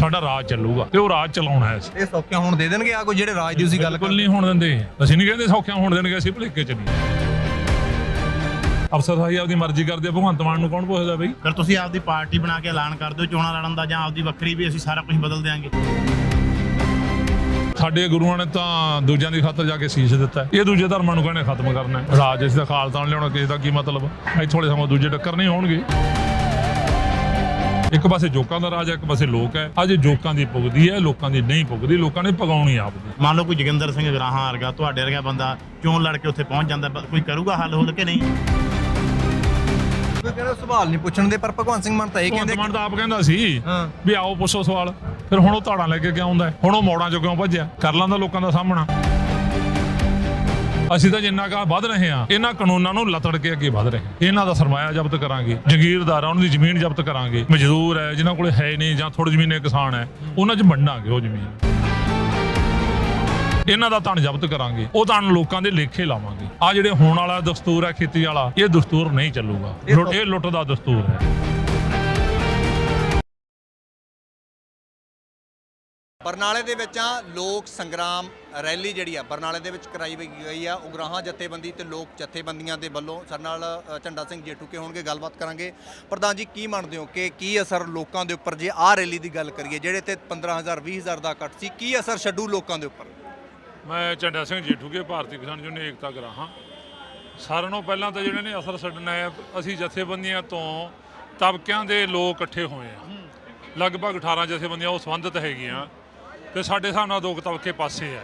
ਸਾਡਾ ਰਾਜ ਚੱਲੂਗਾ ਤੇ ਉਹ ਰਾਜ ਚਲਾਉਣਾ ਹੈ ਅਸੀਂ ਇਹ ਸੌਖਿਆ ਹੁਣ ਦੇ ਦੇਣਗੇ ਆ ਕੋਈ ਜਿਹੜੇ ਰਾਜ ਦੀ ਤੁਸੀਂ ਗੱਲ ਬਿਲਕੁਲ ਨਹੀਂ ਹੋਣ ਦਿੰਦੇ। ਅਸੀਂ ਨਹੀਂ ਕਹਿੰਦੇ ਸੌਖਿਆਂ ਹੋਣ ਦੇਣਗੇ ਅਸੀਂ ਭਲੇਕੇ ਚ ਨਹੀਂ। ਅਫਸਰ ਸਾਹੀ ਆਪਦੀ ਮਰਜ਼ੀ ਕਰਦੇ ਆ, ਭਗਵੰਤ ਮਾਨ ਨੂੰ ਕੌਣ ਪੁੱਛਦਾ ਬਈ? ਫਿਰ ਤੁਸੀਂ ਆਪਦੀ ਪਾਰਟੀ ਬਣਾ ਕੇ ਐਲਾਨ ਕਰ ਦਿਓ ਚੋਣਾਂ ਲੜਨ ਦਾ ਜਾਂ ਆਪਦੀ ਵੱਖਰੀ ਵੀ ਅਸੀਂ ਸਾਰਾ ਕੁਝ ਬਦਲ ਦਿਆਂਗੇ। ਸਾਡੇ ਗੁਰੂਆਂ ਨੇ ਤਾਂ ਦੂਜਿਆਂ ਦੀ ਖਾਤਰ ਜਾ ਕੇ ਸੀਸ ਦਿੱਤਾ। ਇਹ ਦੂਜੇ ਧਰਮਾਂ ਨੂੰ ਕਹਿੰਦੇ ਖਤਮ ਕਰਨਾ? ਹੈ। ਰਾਜ ਇਸ ਦਾ ਖਾਲਸਾ ਲਿਆਉਣਾ ਕਿਸੇ ਦਾ ਕੀ ਮਤਲਬ? ਇੱਥੇ ਥੋੜੇ ਸਮਾਂ ਦੂਜੇ ਟੱਕਰ ਨਹੀਂ ਹੋਣਗੇ। ਇੱਕ ਪਾਸੇ ਜੋਕਾਂ ਦਾ ਰਾਜ ਹੈ ਇੱਕ ਪਾਸੇ ਲੋਕ ਹੈ। ਅੱਜ ਜੋਕਾਂ ਦੀ ਪੁੱਗਦੀ ਹੈ ਲੋਕਾਂ ਦੀ ਨਹੀਂ ਪੁੱਗਦੀ ਲੋਕਾਂ ਨੇ ਪਗਾਉਣੀ ਆਪਦੀ। ਮੰਨ ਲਓ ਕੋਈ ਜੋਗਿੰਦਰ ਸਿੰਘ ਗਰਾਹਾਂ ਵਰਗਾ ਤੁਹਾਡੇ ਵਰਗਾ ਬੰਦਾ ਚੋਣ ਲੜ ਕੇ ਉੱਥੇ ਪਹੁੰਚ ਜਾਂਦਾ ਕੋਈ ਕਰੂਗਾ ਹੱਲ ਹੁੱਲ ਕਿ ਨਹੀਂ? ਕੋਈ ਕਹਿੰਦਾ ਸਵਾਲ ਨਹੀਂ ਪੁੱਛਣ ਦੇ ਪਰ ਭਗਵੰਤ ਸਿੰਘ ਮਾਨ ਤਾਂ ਇਹ ਕਹਿੰਦੇ ਭਗਵੰਤ ਮਾਨ ਤਾਂ ਆਪ ਕਹਿੰਦਾ ਸੀ ਹਾਂ। ਵੀ ਆਓ ਪੁੱਛੋ ਸਵਾਲ। ਫਿਰ ਹੁਣ ਉਹ ਧਾੜਾਂ ਲੈ ਕੇ ਕਿਉਂ ਆਉਂਦਾ ਹੈ? ਹੁਣ ਉਹ ਮੋੜਾਂ ਚੋਂ ਕਿਉਂ ਭੱਜਿਆ? ਕਰ ਲਾਂਦਾ ਲੋਕਾਂ ਦਾ ਸਾਹਮਣਾ। ਅਸੀਂ ਤਾਂ ਜਿੰਨਾ ਕਾ ਵੱਧ ਰਹੇ ਹਾਂ ਇਹਨਾਂ ਕਾਨੂੰਨਾਂ ਨੂੰ ਲਤੜ ਕੇ ਅੱਗੇ ਵੱਧ ਰਹੇ ਹਾਂ। ਇਹਨਾਂ ਦਾ ਸਰਮਾਇਆ ਜ਼ਬਤ ਕਰਾਂਗੇ ਜ਼ਗੀਰਦਾਰ ਆ ਉਹਨਾਂ ਦੀ ਜ਼ਮੀਨ ਜ਼ਬਤ ਕਰਾਂਗੇ। ਮਜ਼ਦੂਰ ਹੈ ਜਿਨ੍ਹਾਂ ਕੋਲੇ ਹੈ ਨਹੀਂ ਜਾਂ ਥੋੜੀ ਜ਼ਮੀਨੇ ਕਿਸਾਨ ਹੈ ਉਹਨਾਂ 'ਚ ਵੰਡਾਂਗੇ ਉਹ ਜ਼ਮੀਨ। ਇਹਨਾਂ ਦਾ ਧਨ ਜ਼ਬਤ ਕਰਾਂਗੇ ਉਹ ਧਨ ਲੋਕਾਂ ਦੇ ਲੇਖੇ ਲਾਵਾਂਗੇ। ਆ ਜਿਹੜੇ ਹੋਣ ਵਾਲਾ ਦਸਤੂਰ ਹੈ ਖੇਤੀ ਵਾਲਾ ਇਹ ਦਸਤੂਰ ਨਹੀਂ ਚੱਲੂਗਾ। ਇਹ ਲੁੱਟ ਦਾ ਦਸਤੂਰ ਹੈ। ਬਰਨਾਲੇ ਦੇ ਵਿੱਚ ਆ ਲੋਕ ਸੰਗਰਾਮ ਰੈਲੀ ਜਿਹੜੀ ਆ, ਬਰਨਾਲੇ ਦੇ ਵਿੱਚ ਕਰਾਈ ਗਈ ਆ ਉਗਰਾਹਾਂ ਜਥੇਬੰਦੀ ਤੇ ਲੋਕ ਜਥੇਬੰਦੀਆਂ ਦੇ ਵੱਲੋਂ। ਸਾਡੇ ਨਾਲ ਝੰਡਾ ਸਿੰਘ ਜੇਠੂ ਕੇ ਹੋਣਗੇ, ਗੱਲਬਾਤ ਕਰਾਂਗੇ। ਪ੍ਰਧਾਨ ਜੀ, ਕੀ ਮੰਨਦੇ ਹੋ ਕਿ ਕੀ ਅਸਰ ਲੋਕਾਂ ਦੇ ਉੱਪਰ, ਜੇ ਆਹ ਰੈਲੀ ਦੀ ਗੱਲ ਕਰੀਏ, ਜਿਹੜੇ ਤੇ 15000 20000 ਦਾ ਕੱਟ ਸੀ, ਕੀ ਅਸਰ ਛੱਡੂ ਲੋਕਾਂ ਦੇ ਉੱਪਰ? ਮੈਂ ਝੰਡਾ ਸਿੰਘ ਜੀਠੂਕੇ, ਭਾਰਤੀ ਕਿਸਾਨ ਯੂਨੀਅਨ ਏਕਤਾ ਗਰਾਹਾਂ। ਸਾਰਿਆਂ ਨੂੰ ਪਹਿਲਾਂ ਤਾਂ ਜਿਹੜੇ ਨੇ ਅਸਰ ਛੱਡਣਾ ਹੈ ਅਸੀਂ ਜਥੇਬੰਦੀਆਂ ਤੋਂ ਤਬਕਿਆਂ ਦੇ ਲੋਕ ਇਕੱਠੇ ਹੋਏ ਆ। ਲਗਭਗ 18 ਜਥੇਬੰਦੀਆਂ ਉਹ ਸੰਬੰਧਿਤ ਹੈਗੀਆਂ। ਤੇ ਸਾਡੇ ਹਿਸਾਬ ਨਾਲ ਦੋ ਤਬਕੇ ਪਾਸੇ ਆ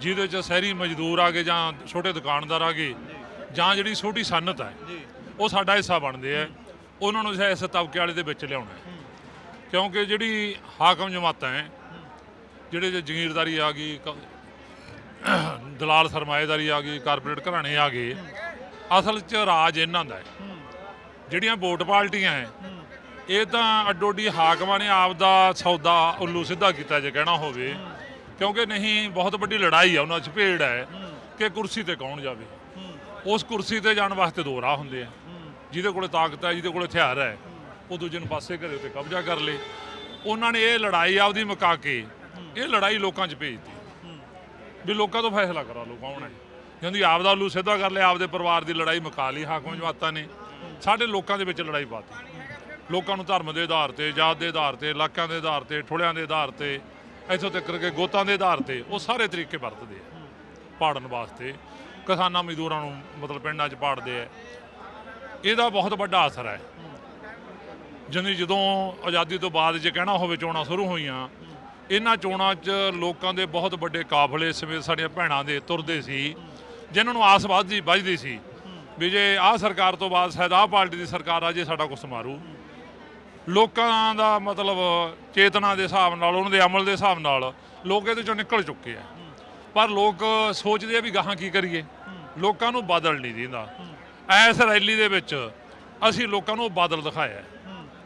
ਜਿਹਦੇ ਚ ਸ਼ਹਿਰੀ ਮਜ਼ਦੂਰ ਆ ਗਏ ਜਾਂ ਛੋਟੇ ਦੁਕਾਨਦਾਰ ਆ ਗਏ ਜਾਂ ਜਿਹੜੀ ਛੋਟੀ ਸਨਅਤ ਹੈ ਉਹ ਸਾਡਾ ਹਿੱਸਾ ਬਣਦੇ ਆ ਉਹਨਾਂ ਨੂੰ ਇਸ ਤਬਕੇ ਵਾਲੇ ਦੇ ਵਿੱਚ ਲਿਆਉਣਾ ਹੈ। ਕਿਉਂਕਿ ਜਿਹੜੀ ਹਾਕਮ ਜਮਾਤਾਂ ਹੈ ਜਿਹੜੇ ਜੇ ਜ਼ਗੀਰਦਾਰੀ ਆ ਗਈ ਕ- ਦਲਾਲ ਸਰਮਾਏਦਾਰੀ ਆ ਗਈ ਕਾਰਪੋਰੇਟ ਘਰਾਣੇ ਆ ਗਏ ਅਸਲ 'ਚ ਰਾਜ ਇਹਨਾਂ ਦਾ ਹੈ। ਜਿਹੜੀਆਂ ਵੋਟ ਪਾਰਟੀਆਂ ਹੈ ਇਹ ਤਾਂ ਅੱਡੋਡੀ ਹਾਕਮਾਂ ਨੇ ਆਪ ਦਾ ਸੌਦਾ ਉੱਲੂ ਸਿੱਧਾ ਕੀਤਾ ਜੇ ਕਹਿਣਾ ਹੋਵੇ। ਕਿਉਂਕਿ ਨਹੀਂ, ਬਹੁਤ ਵੱਡੀ ਲੜਾਈ ਆ, ਉਹਨਾਂ 'ਚ ਭੇੜ ਹੈ ਕਿ ਕੁਰਸੀ ਤੇ ਕੌਣ ਜਾਵੇ। ਉਸ ਕੁਰਸੀ ਤੇ ਜਾਣ ਵਾਸਤੇ ਦੋ ਰਾਹ ਹੁੰਦੇ ਆ। ਜਿਹਦੇ ਕੋਲੇ ਤਾਕਤ ਹੈ, ਜਿਹਦੇ ਕੋਲੇ ਹਥਿਆਰ ਹੈ, ਉਹ ਦੂਜੇ ਨੂੰ ਪਾਸੇ ਘਰੇ ਉੱਤੇ ਕਬਜ਼ਾ ਕਰ ਲੇ। ਉਹਨਾਂ ਨੇ ਇਹ ਲੜਾਈ ਆਪਦੀ ਮੁਕਾ ਕੇ ਇਹ ਲੜਾਈ ਲੋਕਾਂ 'ਚ ਭੇਜਤੀ ਵੀ ਲੋਕਾਂ ਤੋਂ ਫੈਸਲਾ ਕਰਾ ਲਓ ਕੌਣ ਹੈ। ਕਹਿੰਦੀ ਆਪਦਾ ਉੱਲੂ ਸਿੱਧਾ ਕਰ ਲਿਆ, ਆਪਦੇ ਪਰਿਵਾਰ ਦੀ ਲੜਾਈ ਮੁਕਾ ਲਈ, ਹਾਕਮ ਜਮਾਤਾਂ ਨੇ। ਸਾਡੇ ਲੋਕਾਂ ਦੇ ਵਿੱਚ ਲੜਾਈ ਪਾਤੀ ਲੋਕਾਂ ਨੂੰ ਧਰਮ ਦੇ ਆਧਾਰ ਤੇ, ਜਾਤ ਦੇ ਆਧਾਰ ਤੇ, ਇਲਾਕਿਆਂ ਦੇ ਆਧਾਰ ਤੇ, ਠੋਲਿਆਂ ਦੇ ਆਧਾਰ ਤੇ, ਇੱਥੋਂ ਤੱਕ ਕਿ ਗੋਤਾਂ ਦੇ ਆਧਾਰ ਤੇ, ਉਹ ਸਾਰੇ ਤਰੀਕੇ ਵਰਤਦੇ ਆ ਪਾੜਨ ਵਾਸਤੇ। ਕਿਸਾਨਾਂ, ਮਜ਼ਦੂਰਾਂ ਨੂੰ ਮਤਲਬ ਪਿੰਡਾਂ 'ਚ ਪਾੜਦੇ ਆ। ਇਹਦਾ ਬਹੁਤ ਵੱਡਾ ਅਸਰ ਹੈ। ਜਿਵੇਂ ਜਦੋਂ ਆਜ਼ਾਦੀ ਤੋਂ ਬਾਅਦ ਜੇ ਕਹਿਣਾ ਹੋਵੇ ਚੋਣਾਂ ਸ਼ੁਰੂ ਹੋਈਆਂ, ਇਹਨਾਂ ਚੋਣਾਂ 'ਚ ਲੋਕਾਂ ਦੇ ਬਹੁਤ ਵੱਡੇ ਕਾਫਲੇ ਸਮੇਤ ਸਾਡੀਆਂ ਭੈਣਾਂ ਦੇ ਤੁਰਦੇ ਸੀ, ਜਿਨ੍ਹਾਂ ਨੂੰ ਆਸ ਵੱਧਦੀ ਵੱਜਦੀ ਸੀ ਵੀ ਜੇ ਆਹ ਸਰਕਾਰ ਤੋਂ ਬਾਅਦ ਸ਼ਾਇਦ ਆਹ ਪਾਰਟੀ ਦੀ ਸਰਕਾਰ ਆ, ਜੇ ਸਾਡਾ ਕੁਝ ਸਮਾਰੂ ਲੋਕਾਂ ਦਾ ਮਤਲਬ ਚੇਤਨਾ ਦੇ ਹਿਸਾਬ ਨਾਲ, ਉਹਨਾਂ ਦੇ ਅਮਲ ਦੇ ਹਿਸਾਬ ਨਾਲ ਲੋਕ ਇਹਦੇ ਚੋਂ ਨਿਕਲ ਚੁੱਕੇ ਆ। ਪਰ ਲੋਕ ਸੋਚਦੇ ਆ ਵੀ ਗਾਹਾਂ ਕੀ ਕਰੀਏ। ਲੋਕਾਂ ਨੂੰ ਬਾਦਲ ਨਹੀਂ ਦਿੰਦਾ। ਐਸ ਰੈਲੀ ਦੇ ਵਿੱਚ ਅਸੀਂ ਲੋਕਾਂ ਨੂੰ ਬਾਦਲ ਦਿਖਾਇਆ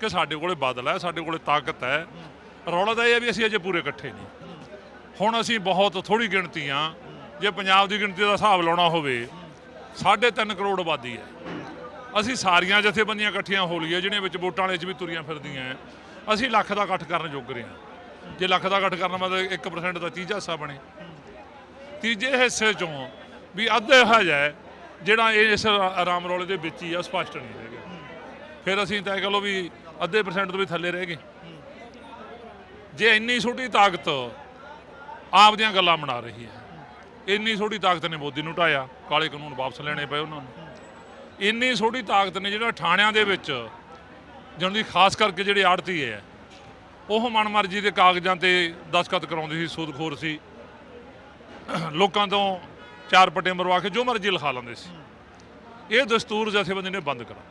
ਕਿ ਸਾਡੇ ਕੋਲੇ ਬਾਦਲ ਹੈ, ਸਾਡੇ ਕੋਲੇ ਤਾਕਤ ਹੈ। ਰੌਲਾ ਤਾਂ ਇਹ ਹੈ ਵੀ ਅਸੀਂ ਅਜੇ ਪੂਰੇ ਇਕੱਠੇ ਨਹੀਂ। ਹੁਣ ਅਸੀਂ ਬਹੁਤ ਥੋੜੀ ਗਿਣਤੀ ਆ ਜੇ ਪੰਜਾਬ ਦੀ ਗਿਣਤੀ ਦਾ ਹਿਸਾਬ ਲਾਉਣਾ ਹੋਵੇ 3.5 ਕਰੋੜ ਆਬਾਦੀ ਹੈ। ਅਸੀਂ ਸਾਰੀਆਂ ਜਥੇਬੰਦੀਆਂ ਇਕੱਠੀਆਂ ਹੋ ਲਈਏ ਜਿਹੜੀਆਂ ਵਿੱਚ ਵੋਟਾਂ ਵਾਲੇ 'ਚ ਵੀ ਤੁਰੀਆਂ ਫਿਰਦੀਆਂ ਹੈ। ਅਸੀਂ ਲੱਖ ਦਾ ਇਕੱਠ ਕਰਨ ਜੋਗ ਰਹੇ ਹਾਂ। ਜੇ ਲੱਖ ਦਾ ਇਕੱਠ ਕਰਨ ਮਤਲਬ 1% ਦਾ ਤੀਜਾ ਹਿੱਸਾ ਬਣੇ। ਤੀਜੇ ਹਿੱਸੇ ਚੋਂ ਵੀ ਅੱਧੇ ਹਜਾ ਜਿਹੜਾ ਇਹ ਇਸ ਆਰਾਮ ਰੋਲੇ ਦੇ ਵਿੱਚ ਹੀ ਆ, ਸਪਸ਼ਟ ਨਹੀਂ ਰਹਿ ਗਿਆ ਫਿਰ ਅਸੀਂ ਤੈਅ ਕਰ ਲਓ ਵੀ ਅੱਧੇ ਪਰਸੈਂਟ ਤੋਂ ਵੀ ਥੱਲੇ ਰਹਿ ਗਏ। ਜੇ ਇੰਨੀ ਛੋਟੀ ਤਾਕਤ ਆਪ ਦੀਆਂ ਗੱਲਾਂ ਬਣਾ ਰਹੀ ਹੈ। ਇੰਨੀ ਛੋਟੀ ਤਾਕਤ ਨੇ ਮੋਦੀ ਨੂੰ ਢਾਇਆ, ਕਾਲੇ ਕਾਨੂੰਨ ਵਾਪਸ ਲੈਣੇ ਪਏ ਉਹਨਾਂ ਨੂੰ। ਇੰਨੀ ਛੋਟੀ ਤਾਕਤ ਨੇ ਜਿਹੜਾ ਥਾਣਿਆਂ ਦੇ ਵਿੱਚ, ਜਿਹਨਾਂ ਦੀ ਖਾਸ ਕਰਕੇ ਜਿਹੜੇ ਆੜਤੀ ਹੈ। ਉਹ ਮਨਮਰਜ਼ੀ ਦੇ ਕਾਗਜ਼ਾਂ ਤੇ ਦਸਖਤ ਕਰਾਉਂਦੇ ਸੀ, ਸੂਦਖੋਰ ਸੀ। ਲੋਕਾਂ ਤੋਂ ਚਾਰ ਪੱਟੇ ਮਰਵਾ ਕੇ ਜੋ ਮਰਜ਼ੀ ਲਿਖਾ ਲੈਂਦੇ ਸੀ। ਇਹ ਦਸਤੂਰ ਜਥੇਬੰਦੀ ਨੇ ਬੰਦ ਕਰਾ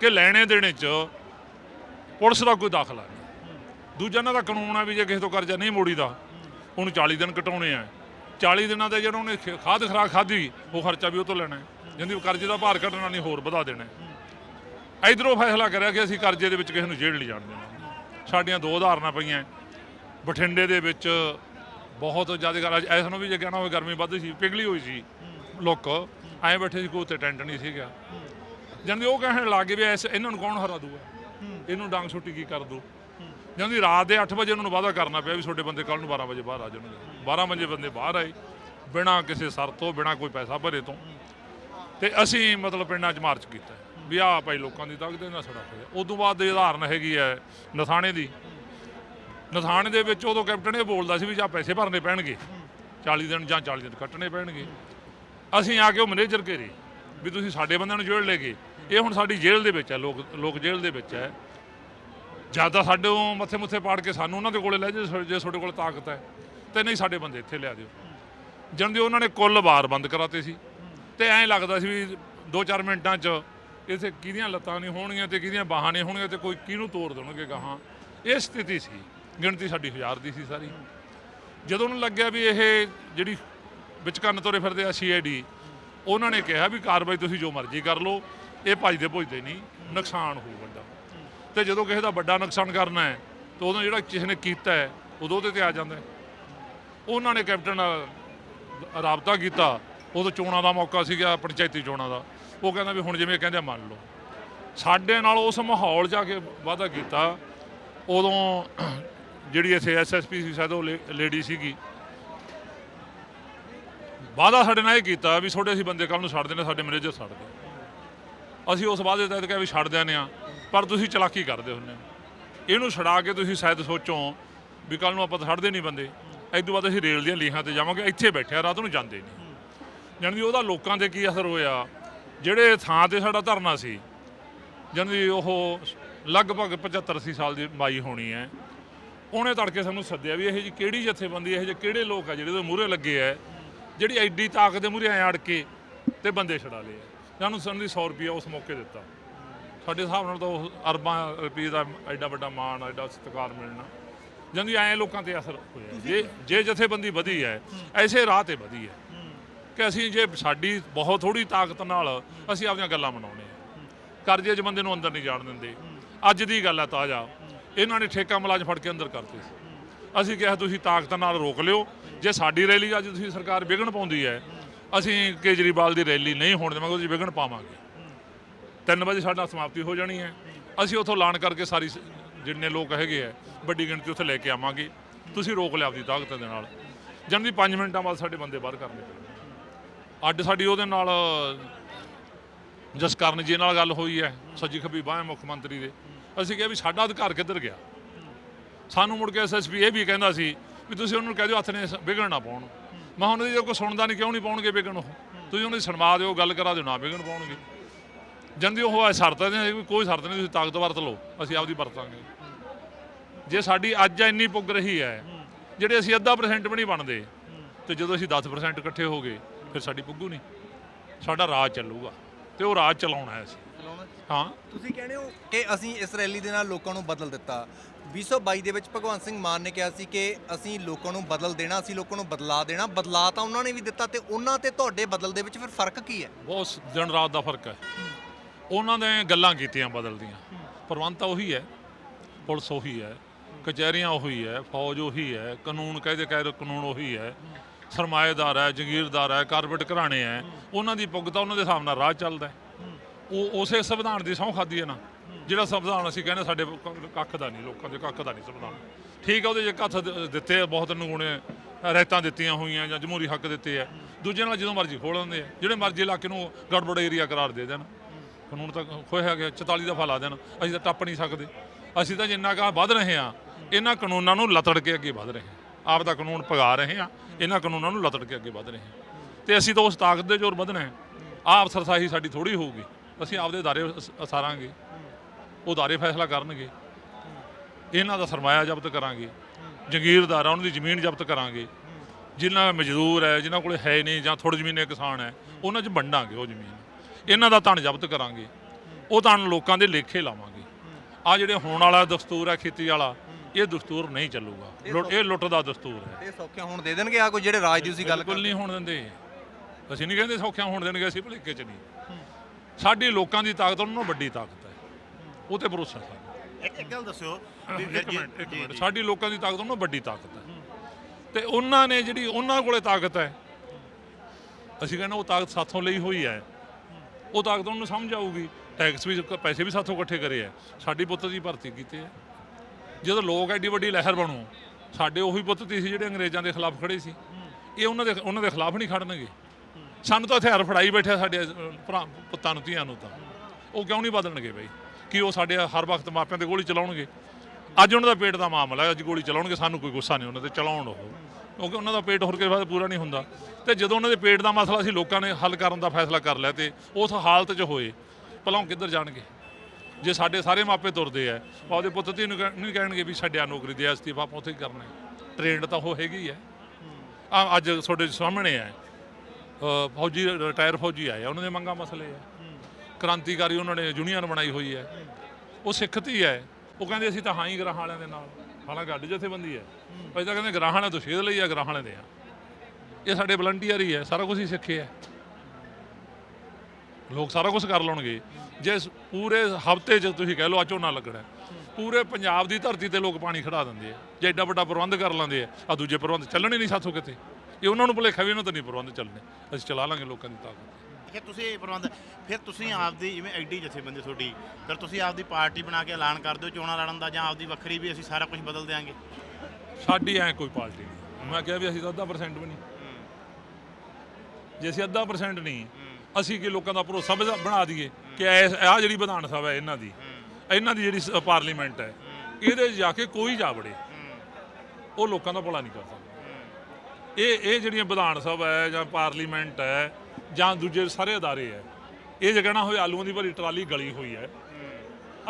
ਕਿ ਲੈਣੇ ਦੇਣੇ 'ਚ ਪੁਲਿਸ ਦਾ ਕੋਈ ਦਾਖਲਾ ਨਹੀਂ। ਦੂਜਾ ਇਹਨਾਂ ਦਾ ਕਾਨੂੰਨ ਆ ਵੀ ਜੇ ਕਿਸੇ ਤੋਂ ਕਰਜ਼ਾ ਨਹੀਂ ਮੋੜੀਦਾ, ਉਹਨੂੰ 40 ਦਿਨ ਕਟਾਉਣੇ ਆ। 40 ਦਿਨਾਂ ਦੇ ਜਿਹੜਾ ਉਹਨੇ ਖਾਦ ਖਰਾਕ ਖਾਧੀ, ਉਹ ਖਰਚਾ ਵੀ ਉਹ ਤੋਂ ਲੈਣਾ ਹੈ। ਜਿੰਦੀ ਕਰਜ਼ੇ ਦਾ ਭਾਰ ਘਟਣਾ ਨਹੀਂ ਹੋਰ ਵਧਾ ਦੇਣਾ ਹੈ। ਇਧਰੋਂ ਫੈਸਲਾ ਕਰਿਆ ਕਿ ਅਸੀਂ ਕਰਜ਼ੇ ਦੇ ਵਿੱਚ ਕਿਸੇ ਨੂੰ ਜੇਲ੍ਹ ਲਈ ਜਾਣ ਦੇਣਾ। ਸਾਡੀਆਂ ਦੋ ਉਦਾਹਰਨਾਂ ਪਈਆਂ ਬਠਿੰਡੇ ਦੇ ਵਿੱਚ ਬਹੁਤ ਜ਼ਿਆਦਾ ਗੱਲ ਐਸ ਨੂੰ ਵੀ ਜੇ ਕਹਿਣਾ ਹੋਵੇ ਗਰਮੀ ਵੱਧ ਸੀ, ਪਿਘਲੀ ਹੋਈ ਸੀ ਲੋਕ। ਐਂ ਬੈਠੇ ਸੀ, ਕੋਈ ਉੱਤੇ ਟੈਂਟ ਨਹੀਂ ਸੀਗਾ ਜਾਂਦੇ ਉਹ ਕਹਿਣ ਲੱਗੇ ਵੀ ਐਸ ਇਹਨਾਂ ਨੂੰ ਕੌਣ ਹਰਾ ਦੂਗਾ? ਇਹਨੂੰ ਡਾਂਗ ਛੁੱਟੀ ਕੀ ਕਰ ਦੂ? ਜਾਂਦੀ ਰਾਤ ਦੇ 8 ਵਜੇ ਉਹਨਾਂ ਨੂੰ ਵਾਅਦਾ ਕਰਨਾ ਪਿਆ ਵੀ ਤੁਹਾਡੇ ਬੰਦੇ ਕੱਲ ਨੂੰ 12 ਵਜੇ ਬਾਹਰ ਆ ਜਾਣਗੇ। 12 ਵਜੇ ਬੰਦੇ ਬਾਹਰ ਆਏ, ਬਿਨਾਂ ਕਿਸੇ ਸਰ ਤੋਂ, ਬਿਨਾਂ ਕੋਈ ਪੈਸਾ ਭਰੇ ਤੋਂ। ਤੇ ਅਸੀਂ ਮਤਲਬ ਪਿੰਡਾਂ 'ਚ ਮਾਰਚ ਕੀਤਾ। ਵੀ ਆਹ ਭਾਈ ਲੋਕਾਂ ਦੀ ਤਾਕਤ ਨਾਲ ਸੜਕ ਹੋਇਆ ਉਦੋਂ ਬਾਅਦ ਦੀ ਉਦਾਹਰਨ ਹੈਗੀ ਹੈ ਨਥਾਣੇ ਦੀ। ਨਥਾਣੇ ਦੇ ਵਿੱਚ ਉਦੋਂ ਕੈਪਟਨ ਇਹ ਬੋਲਦਾ ਸੀ ਵੀ ਜਾਂ ਪੈਸੇ ਭਰਨੇ ਪੈਣਗੇ। 40 ਦਿਨ ਜਾਂ 40 ਦਿਨ ਕੱਟਣੇ ਪੈਣਗੇ। ਅਸੀਂ ਆ ਕੇ ਉਹ ਮੈਨੇਜਰ ਘੇਰੇ ਵੀ ਤੁਸੀਂ ਸਾਡੇ ਬੰਦਿਆਂ ਨੂੰ ਜੇਲ੍ਹ ਲੈ ਗਏ। ਇਹ ਹੁਣ ਸਾਡੀ ਜੇਲ੍ਹ ਦੇ ਵਿੱਚ ਹੈ ਲੋਕ ਲੋਕ ਜੇਲ੍ਹ ਦੇ ਵਿੱਚ ਹੈ ਜ਼ਿਆਦਾ ਸਾਡੇ ਉਹ ਮੱਥੇ ਮੁੱਥੇ ਪਾੜ ਕੇ ਸਾਨੂੰ ਉਹਨਾਂ ਦੇ ਕੋਲੇ ਲੈ ਜੇ ਜੇ ਤੁਹਾਡੇ ਕੋਲ ਤਾਕਤ ਹੈ ਤੇ ਨਹੀਂ ਸਾਡੇ ਬੰਦੇ ਇੱਥੇ ਲਿਆ ਦਿਓ। ਜਣ ਉਹਨਾਂ ਨੇ ਕੁੱਲ ਬਾਰ ਬੰਦ ਕਰਾਤੇ ਸੀ। ਤੇ ਐਂ ਲੱਗਦਾ ਸੀ ਵੀ 2-4 ਮਿੰਟਾਂ 'ਚ ਇੱਥੇ ਕਿਹਦੀਆਂ ਲੱਤਾਂ ਨਹੀਂ ਹੋਣਗੀਆਂ ਤੇ ਕਿਹਦੀਆਂ ਬਾਹਾਂ ਨਹੀਂ ਹੋਣਗੀਆਂ ਤੇ ਕੋਈ ਕਿਹਨੂੰ ਤੋੜ ਦੇਣਗੇ ਗਾਹਾਂ। ਇਹ ਸਥਿਤੀ ਸੀ। ਗਿਣਤੀ ਸਾਡੀ ਹਜ਼ਾਰ ਦੀ ਸੀ ਸਾਰੀ। ਜਦੋਂ ਉਹਨੂੰ ਲੱਗਿਆ ਵੀ ਇਹ ਜਿਹੜੀ ਵਿੱਚ ਕੰਨ ਤੋਰੇ ਫਿਰਦੇ ਆ ਸੀਆਈਡੀ ਉਹਨਾਂ ਨੇ ਕਿਹਾ ਵੀ ਕਾਰਵਾਈ ਤੁਸੀਂ ਜੋ ਮਰਜ਼ੀ ਕਰ ਲਓ, ਇਹ ਭੱਜਦੇ ਭੁੱਜਦੇ ਨਹੀਂ, ਨੁਕਸਾਨ ਹੋਊ ਵੱਡਾ। ਤੇ ਜਦੋਂ ਕਿਸੇ ਦਾ ਵੱਡਾ ਨੁਕਸਾਨ ਕਰਨਾ ਹੈ, ਤਾਂ ਉਦੋਂ ਜਿਹੜਾ ਕਿਸੇ ਨੇ ਕੀਤਾ ਹੈ, ਉਦੋਂ ਉਹਦੇ ਤੇ ਆ ਜਾਂਦਾ ਉਹਨਾਂ ਨੇ ਕੈਪਟਨ ਨਾਲ ਰਾਬਤਾ ਕੀਤਾ ਉਦੋਂ ਚੋਣਾਂ ਦਾ ਮੌਕਾ ਸੀਗਾ, ਪੰਚਾਇਤੀ ਚੋਣਾਂ ਦਾ। ਉਹ ਕਹਿੰਦਾ ਵੀ ਹੁਣ ਜਿਵੇਂ ਕਹਿੰਦੇ ਮੰਨ ਲਓ। ਸਾਡੇ ਨਾਲ ਉਸ ਮਾਹੌਲ 'ਚ ਆ ਕੇ ਵਾਅਦਾ ਕੀਤਾ। ਉਦੋਂ ਜਿਹੜੀ ਇੱਥੇ ਐਸਐਸਪੀ ਸੀ, ਸ਼ਾਇਦ ਉਹ ਲੇਡੀ ਸੀਗੀ। ਵਾਅਦਾ ਸਾਡੇ ਨਾਲ ਇਹ ਕੀਤਾ ਵੀ ਤੁਹਾਡੇ ਅਸੀਂ ਬੰਦੇ ਕੱਲ ਨੂੰ ਛੱਡ ਦੇਣੇ ਸਾਡੇ ਮੈਨੇਜਰ ਛੱਡ ਦੇ ਅਸੀਂ ਉਸ ਵਾਅਦੇ ਤਹਿਤ ਕਿਹਾ ਵੀ ਛੱਡ ਦਿਆਨੇ ਆ, ਪਰ ਤੁਸੀਂ ਚਲਾਕੀ ਕਰਦੇ ਹੁੰਦੇ ਇਹਨੂੰ ਛਡਾ ਕੇ ਤੁਸੀਂ ਸ਼ਾਇਦ ਸੋਚੋ ਵੀ ਕੱਲ ਨੂੰ ਆਪਾਂ ਤਾਂ ਛੱਡਦੇ ਨਹੀਂ ਬੰਦੇ। ਇਸ ਤੋਂ ਬਾਅਦ ਅਸੀਂ ਰੇਲ ਦੀਆਂ ਲੀਹਾਂ ਤੇ ਜਾਵਾਂਗੇ, ਇੱਥੇ ਬੈਠਿਆ ਰਾਤ ਨੂੰ ਜਾਂਦੇ ਨਹੀਂ। ਜਾਣੀ ਉਹਦਾ ਲੋਕਾਂ ਤੇ ਕੀ ਅਸਰ ਹੋਇਆ? ਜਿਹੜੇ ਥਾਂ ਤੇ ਸਾਡਾ ਧਰਨਾ ਸੀ ਜਾਣੀ ਉਹ ਲਗਭਗ 75 80 ਸਾਲ ਦੀ ਮਾਈ ਹੋਣੀ ਹੈ ਉਹਨੇ ਤੜਕੇ ਸਾਨੂੰ ਸੱਦਿਆ ਵੀ ਇਹ ਜੀ ਕਿਹੜੀ ਜਥੇਬੰਦੀ ਇਹ ਜਿਹੇ ਕਿਹੜੇ ਲੋਕ ਆ ਜਿਹੜੇ ਉਹਦੇ ਮੂਹਰੇ ਲੱਗੇ ਆ ਜਿਹੜੀ ਐਡੀ ਤਾਕਤ ਦੇ ਮੂਹਰੇ ਅੜ ਕੇ ਤੇ ਬੰਦੇ ਛਡਾ ਲਏ। ਸਾਨੂੰ ਸਾਨੂੰ ਦੀ 100 ਰੁਪਿਆ ਉਸ ਮੌਕੇ ਦਿੱਤਾ। ਸਾਡੇ ਹਿਸਾਬ ਨਾਲ ਤਾਂ ਉਹ ਅਰਬਾਂ ਰੁਪਏ ਦਾ ਐਡਾ ਵੱਡਾ ਮਾਣ ਐਡਾ ਸਤਿਕਾਰ ਮਿਲਣਾ। ਜਾਂਦੀ ਐ ਲੋਕਾਂ ਤੇ ਅਸਰ ਹੋਇਆ। ਜੇ ਜੇ ਜਥੇਬੰਦੀ ਵਧੀ ਹੈ ਐਸੇ ਰਾਹ ਤੇ ਵਧੀ ਹੈ। ਕਿ ਅਸੀਂ ਜੇ ਸਾਡੀ ਬਹੁਤ ਥੋੜੀ ਤਾਕਤ ਨਾਲ ਅਸੀਂ ਆਪਣੀਆਂ ਗੱਲਾਂ ਮਨਾਉਣੇ ਆ ਕਰਜ਼ੇ 'ਚ ਬੰਦੇ ਨੂੰ ਅੰਦਰ ਨਹੀਂ ਜਾਣ ਦਿੰਦੇ। ਅੱਜ ਦੀ ਗੱਲ ਹੈ ਤਾਜ਼ਾ। ਇਹਨਾਂ ਨੇ ਠੇਕਾ ਮੁਲਾਜ਼ਮ ਫੜ ਕੇ ਅੰਦਰ ਕਰਤੇ ਸੀ। ਅਸੀਂ ਕਿਹਾ, ਤੁਸੀਂ ਤਾਕਤ ਨਾਲ ਰੋਕ ਲਿਓ। ਜੇ ਸਾਡੀ ਰੈਲੀ ਅੱਜ ਤੁਸੀਂ ਸਰਕਾਰ ਵਿਘਨ ਪਾਉਂਦੀ ਹੈ, ਅਸੀਂ ਕੇਜਰੀਵਾਲ ਦੀ ਰੈਲੀ ਨਹੀਂ ਹੋਣ ਦੇਵਾਂਗੇ, ਉਹਦੀ ਵਿਘਨ ਪਾਵਾਂਗੇ। 3 ਵਜੇ ਸਾਡਾ ਸਮਾਪਤੀ ਹੋ ਜਾਣੀ ਹੈ। ਅਸੀਂ ਉੱਥੋਂ ਐਲਾਨ ਕਰਕੇ ਸਾਰੀ ਜਿੰਨੇ ਲੋਕ ਹੈਗੇ ਆ ਵੱਡੀ ਗਿਣਤੀ ਉੱਥੇ ਲੈ ਕੇ ਆਵਾਂਗੇ। ਤੁਸੀਂ ਰੋਕ ਲਿਆ ਆਪਦੀ ਤਾਕਤ ਦੇ ਨਾਲ। ਜਨ ਦੀ 5 ਮਿੰਟਾਂ ਬਾਅਦ ਸਾਡੇ ਬੰਦੇ ਬਾਹਰ ਕਰਨੇ ਪੈਣਗੇ। ਅੱਡ ਸਾਡੀ ਉਹਦੇ ਨਾਲ ਜਸਕਰਨ ਜੀ ਨਾਲ ਗੱਲ ਹੋਈ ਹੈ, ਸੱਜੀ ਖੱਬੀ ਬਾਹ ਮੁੱਖ ਮੰਤਰੀ ਦੇ। ਅਸੀਂ ਕਿਹਾ ਵੀ ਸਾਡਾ ਅਧਿਕਾਰ ਕਿੱਧਰ ਗਿਆ? ਸਾਨੂੰ ਮੁੜ ਕੇ ਐਸਐਸਪੀ ਇਹ ਵੀ ਕਹਿੰਦਾ ਸੀ ਵੀ ਤੁਸੀਂ ਉਹਨੂੰ ਕਹਿ ਦਿਓ ਹੱਥ ਨੇ ਵਿਗੜ ਨਾ ਪਾਉਣ। ਮੈਂ ਹੁਣ ਜੇ ਕੋਈ ਸੁਣਦਾ ਨਹੀਂ ਕਿਉਂ ਨਹੀਂ ਪਾਉਣਗੇ ਵਿਗਣ ਉਹ? ਤੁਸੀਂ ਉਹਨਾਂ ਦੀ ਸੁਣਵਾ ਦਿਓ ਗੱਲ ਕਰਾ ਦਿਓ, ਨਾ ਵਿਗਣ ਪਾਉਣਗੇ। ਜੰਦੀ ਉਹ ਐ ਸ਼ਰਤ ਨਹੀਂ ਵੀ ਕੋਈ ਸ਼ਰਤ ਨਹੀਂ, ਤੁਸੀਂ ਤਾਕਤ ਵਰਤ ਲਓ, ਅਸੀਂ ਆਪਦੀ ਵਰਤਾਂਗੇ। ਜੇ ਸਾਡੀ ਅੱਜ ਇੰਨੀ ਪੁੱਗ ਰਹੀ ਹੈ, ਜਿਹੜੇ ਅਸੀਂ ਅੱਧਾ ਪਰਸੈਂਟ ਵੀ ਨਹੀਂ ਬਣਦੇ, ਤੇ ਜਦੋਂ ਅਸੀਂ 10% ਇਕੱਠੇ ਹੋ ਗਏ ਫਿਰ ਸਾਡੀ ਪੁੱਗੂ ਨਹੀਂ। ਸਾਡਾ ਰਾਜ ਚੱਲੂਗਾ ਤੇ ਉਹ ਰਾਜ ਚਲਾਉਣਾ ਹੈ ਅਸੀਂ। ਹਾਂ? ਤੁਸੀਂ ਕਹਿੰਦੇ ਹੋ ਕਿ ਅਸੀਂ ਇਸ ਰੈਲੀ ਦੇ ਨਾਲ ਲੋਕਾਂ ਨੂੰ ਬਦਲ ਦਿੱਤਾ। 2022 ਦੇ ਵਿੱਚ ਭਗਵੰਤ ਸਿੰਘ ਮਾਨ ਨੇ ਕਿਹਾ ਸੀ ਕਿ ਅਸੀਂ ਲੋਕਾਂ ਨੂੰ ਬਦਲ ਦੇਣਾ ਅਸੀਂ ਲੋਕਾਂ ਨੂੰ ਬਦਲਾ ਦੇਣਾ। ਬਦਲਾ ਤਾਂ ਉਹਨਾਂ ਨੇ ਵੀ ਦਿੱਤਾ ਤੇ ਉਹਨਾਂ ਤੇ ਤੁਹਾਡੇ ਬਦਲ ਦੇ ਵਿੱਚ ਫਿਰ ਫ਼ਰਕ ਕੀ ਹੈ? ਬਹੁਤ ਦਿਨ ਰਾਤ ਦਾ ਫ਼ਰਕ ਹੈ। ਉਹਨਾਂ ਨੇ ਗੱਲਾਂ ਕੀਤੀਆਂ ਬਦਲਦੀਆਂ। ਪ੍ਰਬੰਧ ਤਾਂ ਉਹੀ ਹੈ। ਪੁਲਿਸ ਉਹੀ ਹੈ। ਕਚਹਿਰੀਆਂ ਉਹੀ ਹੈ। ਫੌਜ ਉਹੀ ਹੈ। ਕਾਨੂੰਨ ਕਾਇਦੇ ਕਾਇਦੇ ਕਾਨੂੰਨ ਉਹੀ ਹੈ। ਸਰਮਾਏਦਾਰ ਹੈ ਜਗੀਰਦਾਰ ਹੈ ਕਾਰਪੋਰੇਟ ਘਰਾਣੇ ਹੈ ਉਹਨਾਂ ਦੀ ਪੁੱਗਤਾ ਉਹਨਾਂ ਦੇ ਹਿਸਾਬ ਨਾਲ ਰਾਹ ਚੱਲਦਾ ਉਹ ਉਸੇ ਸੰਵਿਧਾਨ ਦੀ ਸਹੁੰ ਖਾਦੀ ਹੈ ਨਾ ਜਿਹੜਾ ਸੰਵਿਧਾਨ ਅਸੀਂ ਕਹਿੰਦੇ ਸਾਡੇ ਕੱਖ ਦਾ ਨਹੀਂ ਲੋਕਾਂ ਦੇ ਕੱਖ ਦਾ ਨਹੀਂ ਸੰਵਿਧਾਨ। ਠੀਕ ਹੈ ਉਹਦੇ ਜੇ ਕੱਥ ਦਿੱਤੇ ਆ, ਬਹੁਤ ਨਗੁਣੇ ਰਹਿਤਾਂ ਦਿੱਤੀਆਂ ਹੋਈਆਂ ਜਾਂ ਜਮਹੂਰੀ ਹੱਕ ਦਿੱਤੇ ਆ ਦੂਜੇ ਨਾਲ ਜਦੋਂ ਮਰਜ਼ੀ ਖੋਲ ਲੈਂਦੇ ਆ ਜਿਹੜੇ ਮਰਜ਼ੀ ਇਲਾਕੇ ਨੂੰ ਗੜਬੜ ਏਰੀਆ ਕਰਾਰ ਦੇ ਦੇਣ। ਕਾਨੂੰਨ ਤਾਂ ਖੋਇਆ ਗਿਆ 44 ਦਫਾ ਲਾ ਦੇਣ ਅਸੀਂ ਤਾਂ ਟੱਪ ਨਹੀਂ ਸਕਦੇ। ਅਸੀਂ ਤਾਂ ਜਿੰਨਾ ਕਾ ਵੱਧ ਰਹੇ ਆ ਇਹਨਾਂ ਕਾਨੂੰਨਾਂ ਨੂੰ ਲਤੜ ਕੇ ਅੱਗੇ ਵੱਧ ਰਹੇ ਹਾਂ। ਆਪ ਦਾ ਕਾਨੂੰਨ ਪਗਾ ਰਹੇ ਆ ਇਹਨਾਂ ਕਾਨੂੰਨਾਂ ਨੂੰ ਲਤੜ ਕੇ ਅੱਗੇ ਵੱਧ ਰਹੇ ਹਾਂ। ਤੇ ਅਸੀਂ ਤਾਂ ਉਸ ਤਾਕਤ ਦੇ ਜ਼ੋਰ ਵਧਣਾ ਹੈ। ਆਪ ਸਰਸਾਹੀ ਸਾਡੀ ਥੋੜੀ ਹੋਊਗੀ। ਅਸੀਂ ਆਪਦੇ ਦਾਰੇ ਅਸਾਰਾਂਗੇ। ਉਹ ਦਾਰੇ ਫੈਸਲਾ ਕਰਨਗੇ। ਇਹਨਾਂ ਦਾ ਸਰਮਾਇਆ ਜ਼ਬਤ ਕਰਾਂਗੇ। ਜਗੀਰਦਾਰ ਆ ਉਹਨਾਂ ਦੀ ਜ਼ਮੀਨ ਜ਼ਬਤ ਕਰਾਂਗੇ। ਜਿਨ੍ਹਾਂ ਮਜ਼ਦੂਰ ਹੈ, ਜਿਨ੍ਹਾਂ ਕੋਲੇ ਹੈ ਨਹੀਂ ਜਾਂ ਥੋੜੀ ਜ਼ਮੀਨੇ ਕਿਸਾਨ ਹੈ, ਉਹਨਾਂ 'ਚ ਵੰਡਾਂਗੇ ਉਹ ਜ਼ਮੀਨ। ਇਹਨਾਂ ਦਾ ਧਨ ਜ਼ਬਤ ਕਰਾਂਗੇ। ਉਹ ਧਨ ਲੋਕਾਂ ਦੇ ਲੇਖੇ ਲਾਵਾਂਗੇ। ਆ ਜਿਹੜੇ ਹੋਣ ਵਾਲਾ ਦਸਤੂਰ ਹੈ, ਖੇਤੀ ਵਾਲਾ ਇਹ ਦਸਤੂਰ ਨਹੀਂ ਚੱਲੂਗਾ। ਲੁੱਟ- ਇਹ ਲੁੱਟ ਦਾ ਦਸਤੂਰ ਹੈ। ਇਹ ਸੌਖਿਆ ਹੁਣ ਦੇ ਦੇਣਗੇ ਆ ਕੋਈ ਜਿਹੜੇ ਰਾਜ ਦੀ ਤੁਸੀਂ ਗੱਲ ਬਿਲਕੁਲ ਨਹੀਂ ਹੋਣ ਦਿੰਦੇ। ਅਸੀਂ ਨਹੀਂ ਕਹਿੰਦੇ ਸੌਖਿਆਂ ਹੋਣ ਦੇਣਗੇ ਅਸੀਂ ਭਲੇਖੇ 'ਚ ਨਹੀਂ। ਸਾਡੀ ਲੋਕਾਂ ਦੀ ਤਾਕਤ ਉਹਨਾਂ ਨਾਲੋਂ ਵੱਡੀ ਤਾਕਤ ਹੈ। ਉਹ ਤੇ ਭਰੋਸਾ ਸਾਡਾ। ਇੱਕ ਇੱਕ ਗੱਲ ਦੱਸਿਓ ਵੀ ਜੀ- ਇੱਕ ਜੀ, ਮਿੰਟ। ਸਾਡੀ ਲੋਕਾਂ ਦੀ ਤਾਕਤ ਉਹਨਾਂ ਨਾਲੋਂ ਵੱਡੀ ਤਾਕਤ ਹੈ। ਤੇ ਉਹਨਾਂ ਨੇ ਜਿਹੜੀ ਉਹਨਾਂ ਕੋਲੇ ਤਾਕਤ ਹੈ ਅਸੀਂ ਕਹਿੰਦੇ ਉਹ ਤਾਕਤ ਸਾਥੋਂ ਲਈ ਹੋਈ ਹੈ। ਉਹ ਤਾਕਤ ਉਹਨੂੰ ਸਮਝ ਆਊਗੀ। ਟੈਕਸ ਵੀ ਪੈਸੇ ਵੀ ਸਾਥੋਂ ਇਕੱਠੇ ਕਰੇ ਆ ਸਾਡੀ ਪੁੱਤ ਦੀ ਭਰਤੀ ਕੀਤੇ ਆ ਜਦੋਂ ਲੋਕ ਐਡੀ ਵੱਡੀ ਲਹਿਰ ਬਣੂ, ਸਾਡੇ ਉਹੀ ਪੁੱਤ ਤੀ ਸੀ ਜਿਹੜੇ ਅੰਗਰੇਜ਼ਾਂ ਦੇ ਖਿਲਾਫ ਖੜੇ ਸੀ। ਇਹ ਉਹਨਾਂ ਦੇ ਉਹਨਾਂ ਦੇ ਖਿਲਾਫ ਨਹੀਂ ਖੜਨਗੇ। ਸਾਨੂੰ ਤਾਂ ਹਥਿਆਰ ਫੜਾਈ ਬੈਠੇ ਸਾਡੇ ਭਰਾ, ਪੁੱਤਾਂ ਨੂੰ, ਧੀਆਂ ਨੂੰ ਤਾਂ। ਉਹ ਕਿਉਂ ਨਹੀਂ ਬਦਲਣਗੇ ਬਈ? ਕਿ ਉਹ ਸਾਡੇ ਹਰ ਵਕਤ ਮਾਪਿਆਂ ਤੇ ਗੋਲੀ ਚਲਾਉਣਗੇ? ਅੱਜ ਉਹਨਾਂ ਦਾ ਪੇਟ ਦਾ ਮਾਮਲਾ ਹੈ, ਅੱਜ ਗੋਲੀ ਚਲਾਉਣਗੇ, ਸਾਨੂੰ ਕੋਈ ਗੁੱਸਾ ਨਹੀਂ ਉਹਨਾਂ ਤੇ, ਚਲਾਉਣ ਉਹ। ਕਿਉਂਕਿ ਉਹਨਾਂ ਦਾ ਪੇਟ ਹੋਰ ਕੇ ਬਾਅਦ ਪੂਰਾ ਨਹੀਂ ਹੁੰਦਾ। ਤੇ ਜਦੋਂ ਉਹਨਾਂ ਦੇ ਪੇਟ ਦਾ ਮਸਲਾ ਸੀ ਲੋਕਾਂ ਨੇ ਹੱਲ ਕਰਨ ਦਾ ਫੈਸਲਾ ਕਰ ਲਿਆ ਤੇ ਉਸ ਹਾਲਤ 'ਚ ਹੋਏ, ਭਲਾ ਉਹ ਕਿੱਧਰ ਜਾਣਗੇ? ਜੇ ਸਾਡੇ ਸਾਰੇ ਮਾਪੇ ਤੁਰਦੇ ਆ ਉਹ ਆਪਦੇ ਪੁੱਤ ਧੀ ਨੂੰ ਕਹਿ- ਨਹੀਂ ਕਹਿਣਗੇ ਵੀ ਛੱਡਿਆ ਨੌਕਰੀ ਦੇ ਅਸਤੀਫਾ ਆਪਾਂ ਉੱਥੇ ਹੀ ਕਰਨਾ ਹੈ। ਟ੍ਰੇਨਡ ਤਾਂ ਉਹ ਹੈਗੀ ਹੈ ਆ ਅੱਜ ਤੁਹਾਡੇ ਸਾਹਮਣੇ ਹੈ ਅ, ਫੌਜੀ ਰਿਟਾਇਰ ਫੌਜੀ ਆਏ ਆ, ਉਹਨਾਂ ਦੇ ਮੰਗਾ ਮਸਲੇ ਆ। ਕ੍ਰਾਂਤੀਕਾਰੀ ਉਹਨਾਂ ਨੇ ਯੂਨੀਅਨ ਬਣਾਈ ਹੋਈ ਹੈ ਉਹ ਸਿੱਖ ਧੀ ਹੈ ਉਹ ਕਹਿੰਦੇ ਅਸੀਂ ਤਾਂ ਹਾਂ ਹੀ ਗ੍ਰਾਹਾਂ ਵਾਲਿਆਂ ਦੇ ਨਾਲ। ਹਾਲਾਂਕਿ ਅੱਡ ਜਥੇਬੰਦੀ ਹੈ ਅਸੀਂ ਤਾਂ ਕਹਿੰਦੇ ਗ੍ਰਾਹਾਂ ਵਾਲਿਆਂ ਤੋਂ ਸੇਧ ਲਈ ਆ ਗ੍ਰਾਹਾਂ ਵਾਲਿਆਂ ਦੇ ਆ। ਇਹ ਸਾਡੇ ਵਲੰਟੀਅਰ ਹੀ ਹੈ ਸਾਰਾ ਕੁਝ ਹੀ ਸਿੱਖੇ ਹੈ ਲੋਕ ਸਾਰਾ ਕੁਝ ਕਰ ਲਾਉਣਗੇ। ਜੇ ਪੂਰੇ ਹਫ਼ਤੇ 'ਚ ਤੁਸੀਂ ਕਹਿ ਲਓ ਆ ਝੋਨਾ ਲੱਗਣਾ ਪੂਰੇ ਪੰਜਾਬ ਦੀ ਧਰਤੀ ਤੇ ਲੋਕ ਪਾਣੀ ਖੜਾ ਦਿੰਦੇ ਆ ਜੇ ਐਡਾ ਵੱਡਾ ਪ੍ਰਬੰਧ ਕਰ ਲੈਂਦੇ ਆ ਆ ਦੂਜੇ ਪ੍ਰਬੰਧ ਚੱਲਣੇ ਨਹੀਂ ਸਾਥੋਂ ਕਿਤੇ। ਇਹ ਉਹਨਾਂ ਨੂੰ ਭੁਲੇਖਾ ਵੀ ਉਹਨਾਂ ਤੋਂ ਨਹੀਂ ਪ੍ਰਬੰਧ ਚੱਲਣੇ ਅਸੀਂ ਚਲਾ ਲਾਂਗੇ ਲੋਕਾਂ ਦੀ ਤਾਕਤ। ਕਿ ਤੁਸੀਂ ਇਹ ਪ੍ਰਬੰਧ ਫਿਰ ਤੁਸੀਂ ਆਪਦੀ ਜਿਵੇਂ ਐਡੀ ਜਥੇਬੰਦੀ ਤੁਹਾਡੀ ਫਿਰ ਤੁਸੀਂ ਆਪਦੀ ਪਾਰਟੀ ਬਣਾ ਕੇ ਐਲਾਨ ਕਰ ਦਿਓ ਚੋਣਾਂ ਲੜਨ ਦਾ ਜਾਂ ਆਪਦੀ ਵੱਖਰੀ ਵੀ ਅਸੀਂ ਸਾਰਾ ਕੁਝ ਬਦਲ ਦਿਆਂਗੇ। ਸਾਡੀ ਐ ਕੋਈ ਪਾਰਟੀ ਨਹੀਂ। ਮੈਂ ਕਿਹਾ ਵੀ ਅਸੀਂ ਤਾਂ ਅੱਧਾ ਪਰਸੈਂਟ ਵੀ ਨਹੀਂ। ਜੇ ਅਸੀਂ ਅੱਧਾ ਪਰਸੈਂਟ ਨਹੀਂ ਅਸੀਂ ਕਿ ਲੋਕਾਂ ਦਾ ਭਰੋਸਾ ਬਣਾ- ਬਣਾ ਦਈਏ ਕਿ ਆ ਜਿਹੜੀ ਵਿਧਾਨ ਸਭਾ ਹੈ ਇਹਨਾਂ ਦੀ ਇਹਨਾਂ ਦੀ ਜਿਹੜੀ ਸ- ਪਾਰਲੀਮੈਂਟ ਹੈ, ਇਹਦੇ 'ਚ ਜਾ ਕੇ ਕੋਈ ਜਾ ਵੜੇ। ਉਹ ਲੋਕਾਂ ਦਾ ਭਲਾ ਨਹੀਂ ਕਰ ਸਕਦਾ। ਇਹ ਇਹ ਜਿਹੜੀਆਂ ਵਿਧਾਨ ਸਭਾ ਹੈ ਜਾਂ ਪਾਰਲੀਮੈਂਟ ਹੈ ਜਾਂ ਦੂਜੇ ਸਾਰੇ ਅਦਾਰੇ ਹੈ, ਇਹ ਜੇ ਕਹਿਣਾ ਹੋਏ ਆਲੂਆਂ ਦੀ ਭਰੀ ਟਰਾਲੀ ਗਲੀ ਹੋਈ ਹੈ,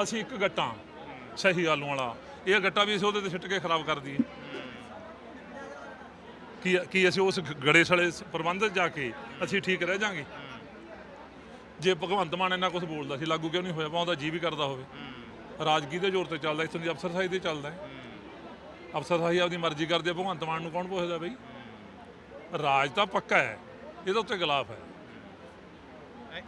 ਅਸੀਂ ਇੱਕ ਗੱਟਾਂ, ਸਹੀ ਆਲੂ ਵਾਲਾ, ਇਹ ਗੱਟਾ ਵੀ ਅਸੀਂ ਉਹਦੇ ਤੇ ਸਿੱਟ ਕੇ ਖਰਾਬ ਕਰ ਦਈਏ। ਕੀ ਕੀ ਅਸੀਂ ਉਸ ਗੜੇ ਸੜੇ ਪ੍ਰਬੰਧ 'ਚ ਜਾ ਕੇ ਅਸੀਂ ਠੀਕ ਰਹਿ ਜਾਾਂਗੇ? ਜੇ ਭਗਵੰਤ ਮਾਨ ਇੰਨਾ ਕੁਝ ਬੋਲਦਾ ਸੀ ਲਾਗੂ ਕਿਉਂ ਨਹੀਂ ਹੋਇਆ? ਪਾਉਂਦਾ ਜੀ ਵੀ ਕਰਦਾ ਹੋਵੇ। ਰਾਜਗੀ ਦੇ ਜ਼ੋਰ ਤੇ ਚੱਲਦਾ ਇੱਥੋਂ ਦੀ ਅਫਸਰਸ਼ਾਹੀ ਤੇ ਚੱਲਦਾ ਹੈ। ਅਫਸਰਸ਼ਾਹੀ ਆਪਦੀ ਮਰਜ਼ੀ ਕਰਦੇ ਆ, ਭਗਵੰਤ ਮਾਨ ਨੂੰ ਕੌਣ ਪੁੱਛਦਾ ਬਈ? ਰਾਜ ਤਾਂ ਪੱਕਾ ਹੈ ਇਹਦੇ ਉੱਤੇ ਗਲਾਫ ਹੈ।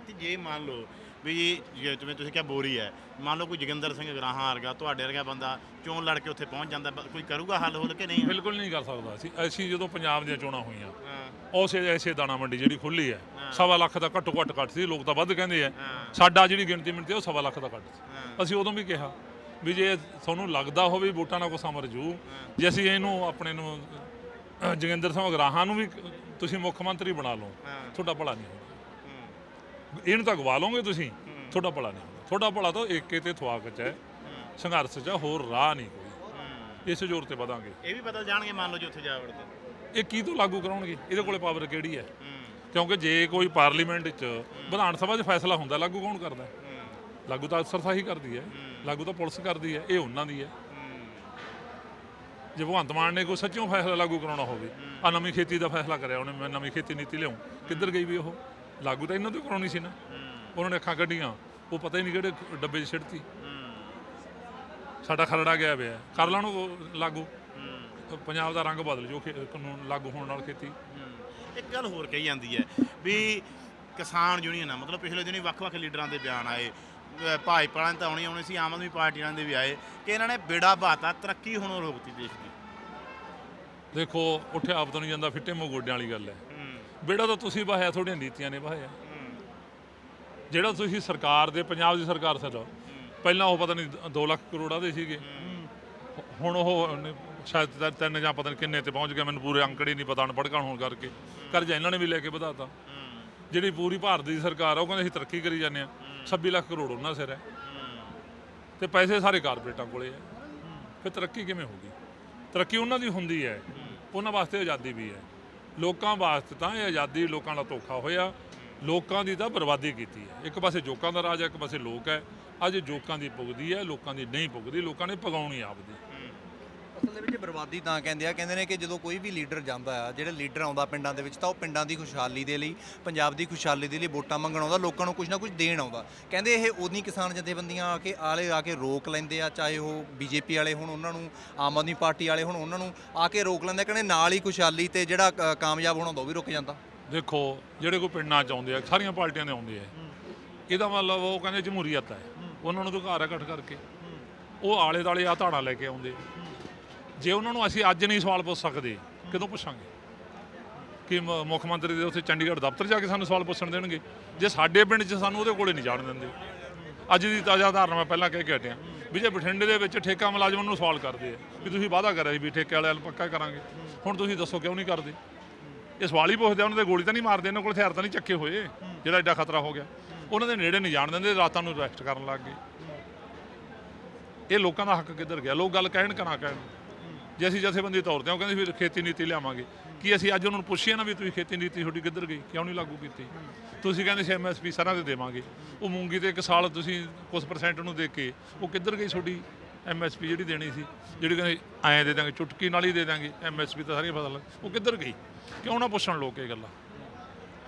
ਤੇ ਜੇ ਮੰਨ ਲਓ ਵੀ ਜੇ ਜਿਵੇਂ ਤੁਸੀਂ ਕਿਹਾ ਬੋਰੀ ਹੈ। ਮੰਨ ਲਓ ਕੋਈ ਜੋਗਿੰਦਰ ਸਿੰਘ ਗਰਾਹਾਂ ਵਰਗਾ ਤੁਹਾਡੇ ਵਰਗਾ ਬੰਦਾ ਚੋਣ ਲੜ ਕੇ ਉੱਥੇ ਪਹੁੰਚ ਜਾਂਦਾ ਬ- ਕੋਈ ਕਰੂਗਾ ਹੱਲ ਹੁੱਲ ਕਿ ਨਹੀਂ? ਬਿਲਕੁਲ ਨਹੀਂ ਕਰ ਸਕਦਾ ਅਸੀਂ। ਅਸੀਂ ਜਦੋਂ ਪੰਜਾਬ ਦੀਆਂ ਚੋਣਾਂ ਹੋਈਆਂ ਹਾਂ। ਉਸੇ ਐਸੇ ਦਾਣਾ ਮੰਡੀ ਜਿਹੜੀ ਖੁੱਲੀ ਹੈ ਸਵਾ ਲੱਖ ਦਾ ਘੱਟੋ ਘੱਟ ਘੱਟ ਸੀ ਲੋਕ ਤਾਂ ਵੱਧ ਕਹਿੰਦੇ ਆ। ਹਾਂ। ਸਾਡਾ ਜਿਹੜੀ ਗਿਣਤੀ ਮਿੰਤੀ ਉਹ ਸਵਾ ਲੱਖ ਦਾ ਘੱਟ ਸੀ। ਅਸੀਂ ਉਦੋਂ ਵੀ ਕਿਹਾ ਵੀ ਜੇ ਤੁਹਾਨੂੰ ਲੱਗਦਾ ਹੋਵੇ ਵੀ ਵੋਟਾਂ ਨਾਲ ਕੋ ਸਮਰ ਜੂ ਜੇ ਅਸੀਂ ਇਹਨੂੰ ਆਪਣੇ ਨੂੰ ਅਹ, ਜੋਗਿੰਦਰ ਸਿੰਘ ਗਰਾਹਾਂ ਨੂੰ ਵੀ ਤੁਸੀਂ ਮੁੱਖ ਮੰਤਰੀ ਬਣਾ ਲਓ ਹਾਂ। ਤੁਹਾਡਾ ਭਲਾ ਨਹੀਂ ਹੋਣਾ ਇਹਨੂੰ ਤਾਂ ਗਵਾ ਲਓਗੇ ਤੁਸੀਂ? ਤੁਹਾਡਾ ਭਲਾ ਨਹੀਂ ਤੁਹਾਡਾ ਭਲਾ ਤਾਂ ਏਕੇ ਤੇ ਥਵਾਕ ਚ ਹੈ। ਸੰਘਰਸ਼ ਚ ਹੋਰ ਰਾਹ ਨਹੀਂ ਕੋਈ। ਇਸ ਜ਼ੋਰ ਤੇ ਵਧਾਂਗੇ। ਇਹ ਵੀ ਬਦਲ ਜਾਣਗੇ ਮੰਨ ਲਓ ਜੇ ਉੱਥੇ ਜਾ ਵੜਦੇ ਇਹ ਕੀ ਤੋਂ ਲਾਗੂ ਕਰਾਉਣਗੇ? ਇਹਦੇ ਕੋਲੇ ਪਾਵਰ ਕਿਹੜੀ ਹੈ? ਕਿਉਂਕਿ ਜੇ ਕੋਈ ਪਾਰਲੀਮੈਂਟ 'ਚ ਵਿਧਾਨ ਸਭਾ 'ਚ ਫੈਸਲਾ ਹੁੰਦਾ ਲਾਗੂ ਕੌਣ ਕਰਦਾ? ਲਾਗੂ ਤਾਂ ਅਫਸਰਸ਼ਾਹੀ ਕਰਦੀ ਹੈ। ਲਾਗੂ ਤਾਂ ਪੁਲਿਸ ਕਰਦੀ ਹੈ। ਇਹ ਉਹਨਾਂ ਦੀ ਹੈ। ਜੇ ਭਗਵੰਤ ਮਾਨ ਨੇ ਕੋਈ ਸੱਚਿਓ ਫੈਸਲਾ ਲਾਗੂ ਕਰਾਉਣਾ ਹੋਵੇ ਆ ਨਵੀਂ ਖੇਤੀ ਦਾ ਫੈਸਲਾ ਕਰਿਆ ਉਹਨੇ ਮੈਂ ਨਵੀਂ ਖੇਤੀ ਨੀਤੀ ਲਿਆਉਂ ਕਿੱਧਰ ਗਈ ਵੀ ਉਹ? ਲਾਗੂ ਤਾਂ ਇਹਨਾਂ ਤੋਂ ਕਰਾਉਣੀ ਸੀ ਨਾ। ਉਹਨਾਂ ਨੇ ਅੱਖਾਂ ਕੱਢੀਆਂ। ਉਹ ਪਤਾ ਹੀ ਨਹੀਂ ਕਿਹੜੇ ਡੱਬੇ 'ਚ ਸਿੱਟਤੀ ਸਾਡਾ ਖਰੜਾ ਗਿਆ ਪਿਆ। ਕਰ ਲੈਣ ਉਹ ਲਾਗੂ। ਪੰਜਾਬ ਦਾ ਰੰਗ ਬਦਲ ਜੋ ਕਾਨੂੰਨ ਲਾਗੂ ਹੋਣ ਨਾਲ ਖੇਤੀ। ਇੱਕ ਗੱਲ ਹੋਰ ਕਹੀ ਜਾਂਦੀ ਹੈ ਵੀ ਕਿਸਾਨ ਯੂਨੀਅਨ ਆ ਮਤਲਬ ਪਿਛਲੇ ਦਿਨੀ ਵੱਖ-ਵੱਖ ਲੀਡਰਾਂ ਦੇ ਬਿਆਨ ਆਏ। ਭਾਜਪਾ ਨੇ ਤਾਂ ਆਉਣੀ ਆਉਣੀ ਸੀ ਆਮ ਆਦਮੀ ਪਾਰਟੀ ਵਾਲਿਆਂ ਦੇ ਵੀ ਆਏ ਕਿ ਇਹਨਾਂ ਨੇ ਬੇੜਾ ਬਾਤਾ ਤਰੱਕੀ ਹੁਣ ਰੋਕਤੀ ਦੇਸ਼ ਦੀ। ਦੇਖੋ ਉੱਠਿਆ ਆਪ ਤੋਂ ਨਹੀਂ ਜਾਂਦਾ ਫਿੱਟੇ ਮੂੰਹ ਗੋਡਿਆਂ ਵਾਲੀ ਗੱਲ ਹੈ। ਹੂੰ ਤਾਂ ਤੁਸੀਂ ਵਹਾਇਆ ਤੁਹਾਡੀਆਂ ਨੀਤੀਆਂ ਨੇ ਵਹਾਇਆ ਜਿਹੜਾ ਤੁਸੀਂ ਸਰਕਾਰ ਦੇ, ਪੰਜਾਬ ਦੀ ਸਰਕਾਰ ਸਰ ਪਹਿਲਾਂ ਉਹ ਪਤਾ ਨਹੀਂ 2 ਲੱਖ ਕਰੋੜਾਂ ਦੇ ਸੀਗੇ। ਹੁਣ ਉਹ ਸ਼ਾਇਦ ਤਿੰਨ- ਤਿੰਨ ਜਾਂ ਪਤਾ ਨਹੀਂ ਕਿੰਨੇ ਤੇ ਪਹੁੰਚ ਗਿਆ, ਮੈਨੂੰ ਪੂਰੇ ਅੰਕੜੇ ਨਹੀਂ ਪਤਾ ਅਨਪੜ੍ਹ ਹੋਣ ਕਰਕੇ। ਕਰਜ਼ਾ ਇਹਨਾਂ ਨੇ ਵੀ ਲੈ ਕੇ ਵਧਾਤਾ। ਜਿਹੜੀ ਪੂਰੀ ਭਾਰਤ ਦੀ ਸਰਕਾਰ ਆ, ਉਹ ਕਹਿੰਦੇ ਅਸੀਂ ਤਰੱਕੀ ਕਰੀ ਜਾਂਦੇ ਆ 26 ਲੱਖ ਕਰੋੜ ਉਹਨਾਂ ਸਿਰ ਹੈ। ਤੇ ਪੈਸੇ ਸਾਰੇ ਕਾਰਪੋਰੇਟਾਂ ਕੋਲੇ ਆ ਫਿਰ ਤਰੱਕੀ ਕਿਵੇਂ ਹੋਗੀ ਤਰੱਕੀ ਉਹਨਾਂ ਦੀ ਹੁੰਦੀ ਹੈ। ਉਹਨਾਂ ਵਾਸਤੇ ਆਜ਼ਾਦੀ ਵੀ ਹੈ। ਲੋਕਾਂ ਵਾਸਤੇ ਤਾਂ ਇਹ ਆਜ਼ਾਦੀ ਲੋਕਾਂ ਦਾ ਧੋਖਾ ਹੋਇਆ। ਲੋਕਾਂ ਦੀ ਤਾਂ ਬਰਬਾਦੀ ਕੀਤੀ ਹੈ। ਇੱਕ ਪਾਸੇ ਜੋਕਾਂ ਦਾ ਰਾਜ ਹੈ, ਇੱਕ ਪਾਸੇ ਲੋਕ ਹੈ। ਅੱਜ ਜੋਕਾਂ ਦੀ ਪੁੱਗਦੀ ਹੈ, ਲੋਕਾਂ ਦੀ ਨਹੀਂ ਪੁੱਗਦੀ, ਲੋਕਾਂ ਨੇ ਪਗਾਉਣੀ ਆਪਦੀ। ਅਸਲ ਦੇ ਵਿੱਚ ਬਰਬਾਦੀ ਤਾਂ ਕਹਿੰਦੇ ਆ ਕਹਿੰਦੇ ਨੇ ਕਿ ਜਦੋਂ ਕੋਈ ਵੀ ਲੀਡਰ ਜਾਂਦਾ ਆ ਜਿਹੜਾ ਲੀਡਰ ਆਉਂਦਾ ਪਿੰਡਾਂ ਦੇ ਵਿੱਚ ਤਾਂ ਉਹ ਪਿੰਡਾਂ ਦੀ ਖੁਸ਼ਹਾਲੀ ਦੇ ਲਈ ਪੰਜਾਬ ਦੀ ਖੁਸ਼ਹਾਲੀ ਦੇ ਲਈ ਵੋਟਾਂ ਮੰਗਣ ਆਉਂਦਾ ਲੋਕਾਂ ਨੂੰ ਕੁਝ ਨਾ ਕੁਝ ਦੇਣ ਆਉਂਦਾ। ਕਹਿੰਦੇ ਇਹ ਉਨੀ ਕਿਸਾਨ ਜਥੇਬੰਦੀਆਂ ਆ ਕੇ ਆਲੇ ਆ ਕੇ ਰੋਕ ਲੈਂਦੇ ਆ ਚਾਹੇ ਉਹ ਬੀਜੇਪੀ ਵਾਲੇ ਹੁਣ ਉਹਨਾਂ ਨੂੰ ਆਮ ਆਦਮੀ ਪਾਰਟੀ ਵਾਲੇ ਹੁਣ ਉਹਨਾਂ ਨੂੰ ਆ ਕੇ ਰੋਕ ਲੈਂਦੇ ਕਹਿੰਦੇ ਨਾਲ ਹੀ ਖੁਸ਼ਹਾਲੀ ਤੇ ਜਿਹੜਾ ਅ, ਕਾਮਯਾਬ ਹੋਣਾ ਹੁੰਦਾ ਉਹ ਵੀ ਰੁਕ ਜਾਂਦਾ। ਦੇਖੋ ਜਿਹੜੇ ਕੋਈ ਪਿੰਡਾਂ ਚ ਆਉਂਦੇ ਆ ਸਾਰੀਆਂ ਪਾਰਟੀਆਂ ਦੇ ਆਉਂਦੇ ਆ। ਇਹਦਾ ਮਤਲਬ ਉਹ ਕਹਿੰਦੇ ਜਮਹੂਰੀਅਤ ਹੈ। ਉਹਨਾਂ ਨੂੰ ਅਧਿਕਾਰ ਹੈ ਇਕੱਠ ਕਰਕੇ। ਉਹ ਆਲੇ ਦਾਲੇ ਆ ਧਾੜਾ ਲੈ ਕੇ ਆਉਂਦੇ। ਜੇ ਉਹਨਾਂ ਨੂੰ ਅਸੀਂ ਅੱਜ ਨਹੀਂ ਸਵਾਲ ਪੁੱਛ ਸਕਦੇ, ਕਦੋਂ ਪੁੱਛਾਂਗੇ? ਕਿ ਮ- ਮੁੱਖ ਮੰਤਰੀ ਦੇ ਉੱਥੇ ਚੰਡੀਗੜ੍ਹ ਦਫ਼ਤਰ ਜਾ ਕੇ ਸਾਨੂੰ ਸਵਾਲ ਪੁੱਛਣ ਦੇਣਗੇ? ਜੇ ਸਾਡੇ ਪਿੰਡ 'ਚ ਸਾਨੂੰ ਉਹਦੇ ਕੋਲੇ ਨਹੀਂ ਜਾਣ ਦਿੰਦੇ। ਅੱਜ ਦੀ ਤਾਜ਼ਾ ਉਦਾਹਰਨ ਮੈਂ ਪਹਿਲਾਂ ਕਹਿ ਕੇ ਹਟਿਆ। ਵੀ ਜੇ ਬਠਿੰਡੇ ਦੇ ਵਿੱਚ ਠੇਕਾ ਮੁਲਾਜ਼ਮਾਂ ਨੂੰ ਸਵਾਲ ਕਰਦੇ ਆ, ਵੀ ਤੁਸੀਂ ਵਾਅਦਾ ਕਰਿਆ ਸੀ ਵੀ ਠੇਕੇ ਵਾਲਿਆਂ ਨੂੰ ਪੱਕਾ ਕਰਾਂਗੇ। ਹੁਣ ਤੁਸੀਂ ਦੱਸੋ ਕਿਉਂ ਨਹੀਂ ਕਰਦੇ? ਇਹ ਸਵਾਲ ਹੀ ਪੁੱਛਦੇ ਉਹਨਾਂ ਦੇ ਗੋਲੀ ਤਾਂ ਨਹੀਂ ਮਾਰਦੇ, ਇਹਨਾਂ ਕੋਲ ਹਥਿਆਰ ਤਾਂ ਨਹੀਂ ਚੱਕੇ ਹੋਏ, ਜਿਹੜਾ ਐਡਾ ਖਤਰਾ ਹੋ ਗਿਆ। ਉਹਨਾਂ ਦੇ ਨੇੜੇ ਨਹੀਂ ਜਾਣ ਦਿੰਦੇ, ਰਾਤਾਂ ਨੂੰ ਅਰੈਸਟ ਕਰਨ ਲੱਗ ਗਏ। ਇਹ ਲੋਕਾਂ ਦਾ ਹੱਕ ਕਿੱਧਰ ਗਿਆ? ਲੋਕ ਗੱਲ ਕਹਿਣ ਕਿ ਨਾ ਕਹਿਣ। ਜੇ ਅਸੀਂ ਜਥੇਬੰਦੀ ਤੌਰ ਤੇ ਉਹ ਕਹਿੰਦੇ ਫਿਰ ਖੇਤੀ ਨੀਤੀ ਲਿਆਵਾਂਗੇ। ਕੀ ਅਸੀਂ ਅੱਜ ਉਹਨਾਂ ਨੂੰ ਪੁੱਛੀਏ ਨਾ ਵੀ ਤੁਸੀਂ ਖੇਤੀ ਨੀਤੀ ਤੁਹਾਡੀ ਕਿੱਧਰ ਗਈ? ਕਿਉਂ ਨਹੀਂ ਲਾਗੂ ਕੀਤੀ? ਤੁਸੀਂ ਕਹਿੰਦੇ ਸੀ ਐਮਐਸਪੀ ਸਾਰਿਆਂ ਦੇ ਦੇਵਾਂਗੇ। ਉਹ ਮੂੰਗੀ ਤੇ ਇੱਕ ਸਾਲ ਤੁਸੀਂ ਕੁਝ ਪਰਸੈਂਟ ਨੂੰ ਦੇ ਕੇ ਉਹ ਕਿੱਧਰ ਗਈ ਤੁਹਾਡੀ ਐਮਐਸਪੀ ਜਿਹੜੀ ਦੇਣੀ ਸੀ? ਜਿਹੜੀ ਕਹਿੰਦੇ ਐਂ ਦੇ ਦਾਂਗੇ ਚੁਟਕੀ ਨਾਲ ਹੀ ਦੇ ਦਾਂਗੇ ਐਮਐਸਪੀ ਤਾਂ ਸਾਰੀਆਂ ਫਸਲ। ਉਹ ਕਿੱਧਰ ਗਈ? ਕਿਉਂ ਨਾ ਪੁੱਛਣ ਲੋਕ ਇਹ ਗੱਲਾਂ?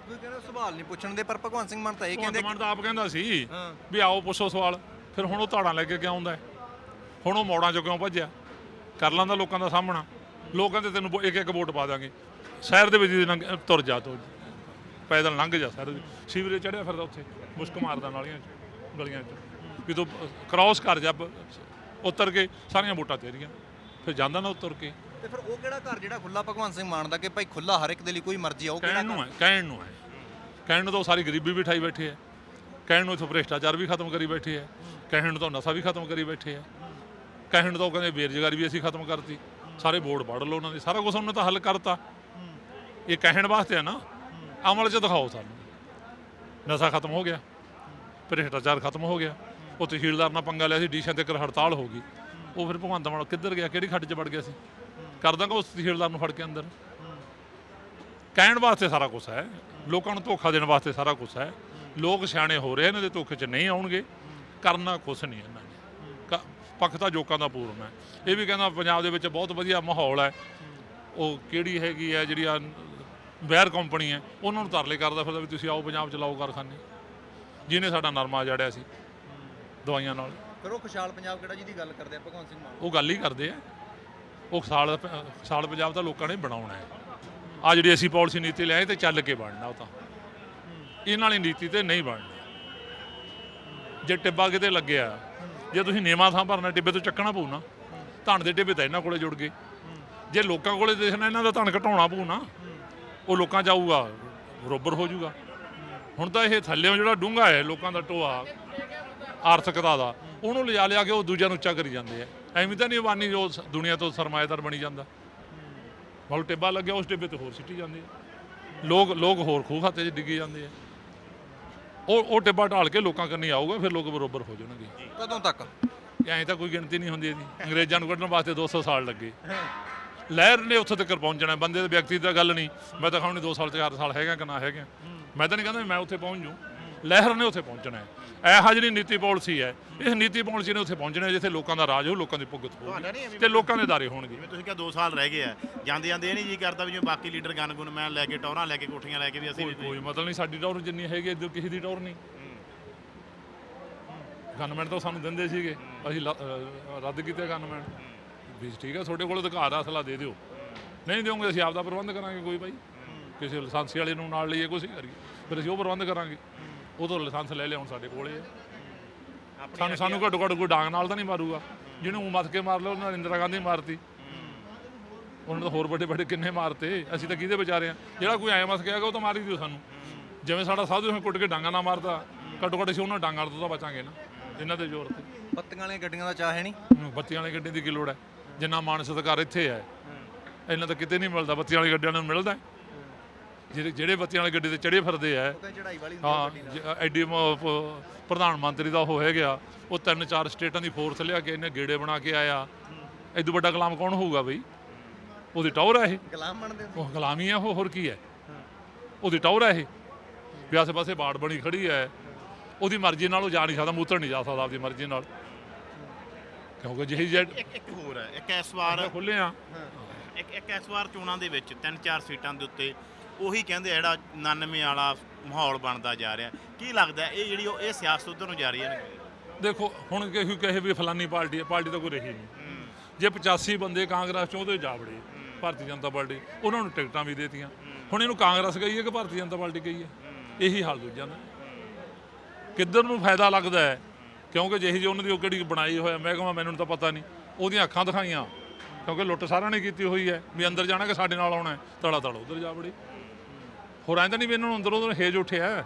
ਕੋਈ ਕਹਿੰਦਾ ਸਵਾਲ ਨਹੀਂ ਪੁੱਛਣ ਦੇ ਪਰ ਭਗਵੰਤ ਸਿੰਘ ਮਾਨ ਤਾਂ ਇਹ ਕਹਿੰਦੇ ਮਨ ਤਾਂ ਆਪ ਕਹਿੰਦਾ ਸੀ। ਵੀ ਆਓ ਪੁੱਛੋ ਸਵਾਲ ਫਿਰ ਹੁਣ ਉਹ ਧਾੜਾਂ ਲੈ ਕੇ ਕਿਉਂ ਆਉਂਦਾ? ਹੁਣ ਉਹ ਮੋੜਾਂ 'ਚੋਂ ਕਿਉਂ ਭੱਜਿਆ? ਕਰ ਲਾਂਦਾ ਲੋਕਾਂ ਦਾ ਸਾਹਮਣਾ। ਲੋਕ ਕਹਿੰਦੇ ਤੈਨੂੰ ਇੱਕ ਇੱਕ ਵੋਟ ਪਾ ਦਾਂਗੇ ਸ਼ਹਿਰ ਦੇ ਵਿੱਚ ਦੀ ਲੰਘ ਤੁਰ ਜਾ ਤੋ। ਪੈਦਲ ਲੰਘ ਜਾ ਸ਼ਹਿਰ ਦੇ ਵਿੱਚ। ਸੀਵਰੇਜ ਚੜਿਆ ਫਿਰਦਾ ਉੱਥੇ ਮੁਸ਼ਕ ਮਾਰਦਾ ਨਾਲੀਆਂ 'ਚ ਗਲੀਆਂ 'ਚ। ਵੀ ਤੂੰ ਕ੍ਰਾਸ ਕਰ ਜਾ ਉਤਰ ਕੇ ਸਾਰੀਆਂ ਵੋਟਾਂ ਤੇਰੀਆਂ। ਫਿਰ ਜਾਂਦਾ ਨਾ ਉਤਰ ਕੇ। ਤੇ ਫਿਰ ਉਹ ਕਿਹੜਾ ਘਰ ਜਿਹੜਾ ਖੁੱਲਾ ਭਗਵੰਤ ਸਿੰਘ ਮਾਨ ਦਾ ਕਿ ਭਾਈ ਖੁੱਲਾ ਹਰ ਇੱਕ ਦੇ ਲਈ ਕੋਈ ਮਰਜ਼ੀ ਆ ਉਹ ਕਿਹੜਾ ਕਹਿਣ ਨੂੰ ਹੈ ਕਹਿਣ ਨੂੰ ਹੈ। ਕਹਿਣ ਨੂੰ ਤਾਂ ਸਾਰੀ ਗਰੀਬੀ ਵੀ ਠਾਈ ਬੈਠੇ ਹੈ। ਕਹਿਣ ਨੂੰ ਇਥੋਂ ਭ੍ਰਿਸ਼ਟਾਚਾਰ ਵੀ ਖਤਮ ਕਰੀ ਬੈਠੇ ਹੈ। ਕਹਿਣ ਨੂੰ ਤਾਂ ਨਸ਼ਾ ਵੀ ਖਤਮ ਕਰੀ ਬੈਠੇ ਹੈ। ਕਹਿਣ ਨੂੰ ਤਾਂ ਉਹ ਕਹਿੰਦੇ ਬੇਰੁਜ਼ਗਾਰੀ ਵੀ ਅਸੀਂ ਖਤਮ ਕਰਤੀ। ਸਾਰੇ ਬੋਰਡ ਪੜ ਲਓ ਉਹਨਾਂ ਦੇ। ਸਾਰਾ ਕੁਝ ਉਹਨਾਂ ਨੇ ਤਾਂ ਹੱਲ ਕਰਤਾ। ਇਹ ਕਹਿਣ ਵਾਸਤੇ ਹੈ ਨਾ ਅਮਲ 'ਚ ਦਿਖਾਓ ਸਾਨੂੰ। ਨਸ਼ਾ ਖਤਮ ਹੋ ਗਿਆ। ਭ੍ਰਿਸ਼ਟਾਚਾਰ ਖਤਮ ਹੋ ਗਿਆ। ਉਹ ਤਹਿਸੀਲਦਾਰ ਨਾਲ ਪੰਗਾ ਲਿਆ ਸੀ ਡੀਸ਼ਾਂ ਤੇ ਕਰ ਹੜਤਾਲ ਹੋ ਗਈ। ਉਹ ਫਿਰ ਭਗਵੰਤ ਮਾਨ ਕਿੱਧਰ ਗਿਆ ਕਿਹੜੀ ਖੱਡ 'ਚ ਵੜ ਗਿਆ ਸੀ? ਕਰ ਦਾਂਗਾ ਉਸ ਤਹਿਸੀਲਦਾਰ ਨੂੰ ਫੜ ਕੇ ਅੰਦਰ? ਕਹਿਣ ਵਾਸਤੇ ਸਾਰਾ ਕੁਝ ਹੈ। ਲੋਕਾਂ ਨੂੰ ਧੋਖਾ ਦੇਣ ਵਾਸਤੇ ਸਾਰਾ ਕੁਝ ਹੈ। ਲੋਕ ਸਿਆਣੇ ਹੋ ਰਹੇ ਇਹਨਾਂ ਦੇ ਧੋਖੇ 'ਚ ਨਹੀਂ ਆਉਣਗੇ। ਕਰਨਾ ਕੁਝ ਨਹੀਂ ਇਹਨਾਂ ਨੇ ਪੱਖ ਤਾਂ ਜੋਕਾਂ ਦਾ ਪੂਰਨ ਹੈ। ਇਹ ਵੀ ਕਹਿੰਦਾ ਪੰਜਾਬ ਦੇ ਵਿੱਚ ਬਹੁਤ ਵਧੀਆ ਮਾਹੌਲ ਹੈ। ਉਹ ਕਿਹੜੀ ਹੈਗੀ ਹੈ ਜਿਹੜੀ ਆ ਬੈਰ ਕੰਪਨੀ ਹੈ ਉਹਨਾਂ ਨੂੰ ਤਰਲੇ ਕਰਦਾ ਫਿਰਦਾ ਵੀ ਤੁਸੀਂ ਆਓ ਪੰਜਾਬ ਚ ਲਾਓ ਕਾਰਖਾਨੇ। ਜਿਹਨੇ ਸਾਡਾ ਨਰਮਾ ਜੜਿਆ ਸੀ ਦਵਾਈਆਂ ਨਾਲ। ਫਿਰ ਉਹ ਖੁਸ਼ਹਾਲ ਪੰਜਾਬ ਕਿਹੜਾ ਜਿਹਦੀ ਗੱਲ ਕਰਦੇ ਆ ਭਗਵੰਤ ਸਿੰਘ ਮਾਨ? ਉਹ ਗੱਲ ਹੀ ਕਰਦੇ ਆ। ਉਹ ਸਾਲ ਸਾਲ ਪੰਜਾਬ ਤਾਂ ਲੋਕਾਂ ਨੇ ਬਣਾਉਣਾ ਹੈ। ਆ ਜਿਹੜੀ ਅਸੀਂ ਪਾਲਿਸੀ ਨੀਤੀ ਲਿਆਏ ਤੇ ਚੱਲ ਕੇ ਬਣਨਾ ਉਹ ਤਾਂ। ਇਹਨਾਂ ਵਾਲੀ ਨੀਤੀ ਤੇ ਨਹੀਂ ਬਣਨਾ। ਜੇ ਟਿੱਬਾ ਕਿਤੇ ਲੱਗਿਆ ਜੇ ਤੁਸੀਂ ਨੇਮਾ ਥਾਂ ਭਰਨਾ, ਟਿੱਬੇ ਤੋਂ ਚੱਕਣਾ ਪਊ ਨਾ, ਧਨ ਦੇ ਟਿੱਬੇ ਤਾਂ ਇਹਨਾਂ ਕੋਲੇ ਜੁੜ ਗਏ। ਜੇ ਲੋਕਾਂ ਕੋਲੇ ਦੇਖਣਾ ਇਹਨਾਂ ਦਾ ਧਨ ਘਟਾਉਣਾ ਪਊ ਨਾ, ਉਹ ਲੋਕਾਂ ਚ ਆਊਗਾ ਬਰੋਬਰ ਹੋ ਜਾਊਗਾ। ਹੁਣ ਤਾਂ ਇਹ ਥੱਲੇੋਂ ਜਿਹੜਾ ਡੂੰਘਾ ਹੈ, ਲੋਕਾਂ ਦਾ ਟੋਆ, ਆਰਥਿਕਤਾ ਦਾ, ਉਹਨੂੰ ਲਿਜਾ ਲਿਆ ਕੇ ਉਹ ਦੂਜਿਆਂ ਨੂੰ ਉੱਚਾ ਕਰੀ ਜਾਂਦੇ ਆ। ਐਵੇਂ ਤਾਂ ਨਹੀਂ ਅਬਾਨੀ ਜੋ ਸ- ਦੁਨੀਆ ਤੋਂ ਸਰਮਾਏਦਾਰ ਬਣੀ ਜਾਂਦਾ। ਮਤਲਬ ਟਿੱਬਾ ਲੱਗਿਆ, ਉਸ ਟਿੱਬੇ ਤੇ ਹੋਰ ਸਿੱਟੀ ਜਾਂਦੇ ਆ। ਲੋਕ ਲੋਕ ਹੋਰ ਖੂਹ ਖਾਤੇ 'ਚ ਡਿੱਗੀ ਜਾਂਦੇ ਆ। ਉਹ ਉਹ ਟਿੱਬਾ ਢਾਲ ਕੇ ਲੋਕਾਂ ਕੰਨੀ ਆਊਗਾ ਫਿਰ ਲੋਕ ਬਰੋਬਰ ਹੋ ਜਾਣਗੇ। ਕਦੋਂ ਤੱਕ? ਐਂ ਤਾਂ ਕੋਈ ਗਿਣਤੀ ਨਹੀਂ ਹੁੰਦੀ ਇਹਦੀ। ਅੰਗਰੇਜ਼ਾਂ ਨੂੰ ਕੱਢਣ ਵਾਸਤੇ 200 ਸਾਲ ਲੱਗੇ। ਲਹਿਰ ਨੇ ਉੱਥੇ ਤੱਕ ਪਹੁੰਚਣਾ ਬੰਦੇ ਦੇ ਵਿਅਕਤੀ ਦਾ ਗੱਲ ਨਹੀਂ। ਮੈਂ ਤਾਂ ਖਾਉਣੀ 2 ਸਾਲ 4 ਸਾਲ ਹੈਗਾ ਕਿ ਨਾ ਹੈਗਾ। ਮੈਂ ਤਾਂ ਨਹੀਂ ਕਹਿੰਦਾ ਮੈਂ ਉੱਥੇ ਪਹੁੰਚ ਜੂ ਲਹਿਰ ਨੇ ਉੱਥੇ ਪਹੁੰਚਣਾ ਹੈ। ਇਹੋ ਜਿਹੜੀ ਨੀਤੀ ਪਾਲਿਸੀ ਹੈ ਇਸ ਨੀਤੀ ਪਾਲਿਸੀ ਨੇ ਉੱਥੇ ਪਹੁੰਚਣਾ ਜਿੱਥੇ ਲੋਕਾਂ ਦਾ ਰਾਜ ਹੋ ਲੋਕਾਂ ਦੀ ਭੁਗਤ ਹੋਊਗੀ। ਤੇ ਲੋਕਾਂ ਦੇ ਦਾਰੇ ਹੋਣਗੇ। ਜਿਵੇਂ ਤੁਸੀਂ ਕਿਹਾ 2 ਸਾਲ ਰਹਿ ਗਏ ਆ ਜਾਂਦੇ ਜਾਂਦੇ ਇਹ ਨਹੀਂ ਜੀ ਕਰਦਾ ਵੀ ਜਿਵੇਂ ਬਾਕੀ ਲੀਡਰ ਗਨ ਗੁਨ ਮੈਂ ਲੈ ਕੇ ਟੌਰਾਂ ਲੈ ਕੇ ਕੋਠੀਆਂ ਲੈ ਕੇ ਵੀ ਅਸੀਂ ਕੋਈ ਕੋਈ ਮਤਲਬ ਨਹੀਂ ਸਾਡੀ ਟੌਰ ਜਿੰਨੀ ਹੈਗੀ ਇੱਧਰ ਕਿਸੇ ਦੀ ਟੌਰ ਨਹੀਂ। ਗਨਮੈਨ ਤਾਂ ਸਾਨੂੰ ਦਿੰਦੇ ਸੀਗੇ। ਅਸੀਂ ਰੱਦ ਕੀਤੇ ਗਨਮੈਨ। ਵੀ ਠੀਕ ਹੈ ਤੁਹਾਡੇ ਕੋਲ ਅਧਿਕਾਰ ਆ ਅਸਲਾ ਦੇ ਦਿਓ। ਨਹੀਂ ਦਿਓਗੇ ਅਸੀਂ ਆਪਦਾ ਪ੍ਰਬੰਧ ਕਰਾਂਗੇ ਕੋਈ ਭਾਈ ਕਿਸੇ ਲਾਇਸੈਂਸੀ ਵਾਲੇ ਨੂੰ ਨਾਲ ਲਈਏ ਕੁਛ ਕਰੀਏ। ਫਿਰ ਅਸੀਂ ਉਹ ਪ੍ਰਬੰਧ ਕਰਾਂਗੇ। ਤੋਂ ਲਾਇਸੈਂਸ ਲੈ ਲਿਆ ਹੁਣ ਸਾਡੇ ਕੋਲੇ ਸਾਨੂੰ ਸਾਨੂੰ ਘੱਟੋ ਘੱਟ ਕੋਈ ਡਾਂਗ ਨਾਲ ਤਾਂ ਨਹੀਂ ਮਾਰੂਗਾ। ਜਿਹਨੂੰ ਮੱਥ ਕੇ ਮਾਰ ਲਓ ਉਹਨਾਂ ਇੰਦਰਾ ਗਾਂਧੀ ਮਾਰਤੀ। ਉਹਨਾਂ ਨੇ ਤਾਂ ਹੋਰ ਵੱਡੇ ਵੱਡੇ ਕਿੰਨੇ ਮਾਰਤੇ। ਅਸੀਂ ਤਾਂ ਕਿਹਦੇ ਵਿਚਾਰੇ ਆ? ਜਿਹੜਾ ਕੋਈ ਐ ਮਸ ਗਿਆ ਉਹ ਤਾਂ ਮਾਰ ਹੀ ਦਿਓ ਸਾਨੂੰ। ਜਿਵੇਂ ਸਾਡਾ ਸਾਧੂ ਸਿੰਘ ਕੁੱਟ ਕੇ ਡਾਂਗਾ ਨਾ ਮਾਰਦਾ ਘੱਟੋ ਘੱਟ ਅਸੀਂ ਉਹਨਾਂ ਡਾਂਗਾਂ ਤੋਂ ਤਾਂ ਬਚਾਂਗੇ ਨਾ ਇਹਨਾਂ ਦੇ ਜ਼ੋਰ ਤੇ। ਪੱਤੀਆਂ ਵਾਲੀਆਂ ਗੱਡੀਆਂ ਦਾ ਚਾਹ ਹੈ ਨਹੀਂ? ਬੱਤੀਆਂ ਵਾਲੀ ਗੱਡੀ ਦੀ ਕੀ ਲੋੜ ਹੈ? ਜਿੰਨਾ ਮਾਨ ਸਤਿਕਾਰ ਇੱਥੇ ਹੈ। ਇਹਨਾਂ ਤਾਂ ਕਿਤੇ ਨਹੀਂ ਮਿਲਦਾ ਬੱਤੀਆਂ ਵਾਲੀ ਗੱਡੀਆਂ ਨੂੰ ਮਿਲਦਾ। ਜਿਹੜੇ ਜਿਹੜੇ ਬੱਤੀਆਂ ਵਾਲੀ ਗੱਡੀ ਤੇ ਚੜੇ ਫਿਰਦੇ ਆ। ਉਹ ਤਾਂ ਚੜਾਈ ਵਾਲੀ ਹਾਂ ਐਡੀ ਪ੍ਰਧਾਨ ਮੰਤਰੀ ਦਾ ਉਹ ਹੈ ਗਿਆ ਉਹ ਤਿੰਨ ਚਾਰ ਸਟੇਟਾਂ ਦੀ ਫੋਰਸ ਲਿਆ ਕੇ ਇਹਨੇ ਗੇੜੇ ਬਣਾ ਕੇ ਆਇਆ। ਐਦੂ ਵੱਡਾ ਗੁਲਾਮ ਕੌਣ ਹੋਊਗਾ ਬਈ? ਉਹਦੀ ਟੌਰ ਹੈ ਇਹ। ਗੁਲਾਮ ਬਣਦੇ ਉਹ ਗੁਲਾਮੀ ਹੈ ਉਹ ਹੋਰ ਕੀ ਹੈ। ਉਹਦੀ ਟੌਰ ਹੈ ਇਹ। ਵੀ ਆਸੇ ਪਾਸੇ ਬਾੜ ਬਣੀ ਖੜੀ ਹੈ ਉਹਦੀ ਮਰਜ਼ੀ ਨਾਲ ਉਹ ਜਾ ਨਹੀਂ ਸਕਦਾ ਮੂਤਰ ਨਹੀਂ ਜਾ ਸਕਦਾ ਆਪਦੀ ਮਰਜ਼ੀ ਨਾਲ। ਕਿਉਂਕਿ ਜਿਹੀ ਜੈਡ ਇੱਕ ਇੱਕ ਹੋਰ ਹੈ ਇੱਕ ਇਸ ਵਾਰ ਖੁੱਲੇ ਆ। ਇੱਕ ਇੱਕ ਇਸ ਵਾਰ ਚੋਣਾਂ ਦੇ ਵਿੱਚ ਤਿੰਨ ਚਾਰ ਸੀਟਾਂ ਦੇ ਉੱਤੇ ਉਹੀ ਕਹਿੰਦੇ ਜਿਹੜਾ 99 ਵਾਲਾ ਮਾਹੌਲ ਬਣਦਾ ਜਾ ਰਿਹਾ। ਕੀ ਲੱਗਦਾ ਇਹ ਜਿਹੜੀ ਉਹ ਇਹ ਸਿਆਸਤ ਉਧਰ ਨੂੰ ਜਾ ਰਹੀ ਹੈ ਦੇਖੋ ਹੁਣ ਕਿਸੇ ਕਹੇ ਵੀ ਫਲਾਨੀ ਪਾਰਟੀ ਹੈ ਪਾਰਟੀ ਤਾਂ ਕੋਈ ਰਹੀ ਨਹੀਂ। ਜੇ 85 ਬੰਦੇ ਕਾਂਗਰਸ ਚੋਂ ਉਹਦੇ ਜਾ ਵੜੇ ਭਾਰਤੀ ਜਨਤਾ ਪਾਰਟੀ। ਉਹਨਾਂ ਨੂੰ ਟਿਕਟਾਂ ਵੀ ਦੇਤੀਆਂ। ਹੁਣ ਇਹਨੂੰ ਕਾਂਗਰਸ ਗਈ ਹੈ ਕਿ ਭਾਰਤੀ ਜਨਤਾ ਪਾਰਟੀ ਗਈ ਹੈ। ਇਹੀ ਹਾਲ ਦੂਜਿਆਂ ਦਾ ਕਿੱਧਰ ਨੂੰ ਫਾਇਦਾ ਲੱਗਦਾ ਹੈ? ਕਿਉਂਕਿ ਜਿਹੀ ਜਿਹੀ ਉਹਨਾਂ ਦੀ ਉਹ ਕਿਹੜੀ ਬਣਾਈ ਹੋਇਆ ਮੈਂ ਕਹਾਂ ਮੈਨੂੰ ਤਾਂ ਪਤਾ ਨਹੀਂ। ਉਹਦੀਆਂ ਅੱਖਾਂ ਦਿਖਾਈਆਂ। ਕਿਉਂਕਿ ਲੁੱਟ ਸਾਰਿਆਂ ਨੇ ਕੀਤੀ ਹੋਈ ਹੈ। ਵੀ ਅੰਦਰ ਜਾਣਾ ਕਿ ਸਾਡੇ ਨਾਲ ਆਉਣਾ ਹੈ? ਤੜਾ ਤੜ ਉਧਰ ਜਾ ਵੜੀ। ਹੋਰ ਐਂ ਤਾਂ ਨਹੀਂ ਵੀ ਇਹਨਾਂ ਨੂੰ ਅੰਦਰੋਂ ਉਧਰ ਹੇਜ ਉੱਠਿਆ।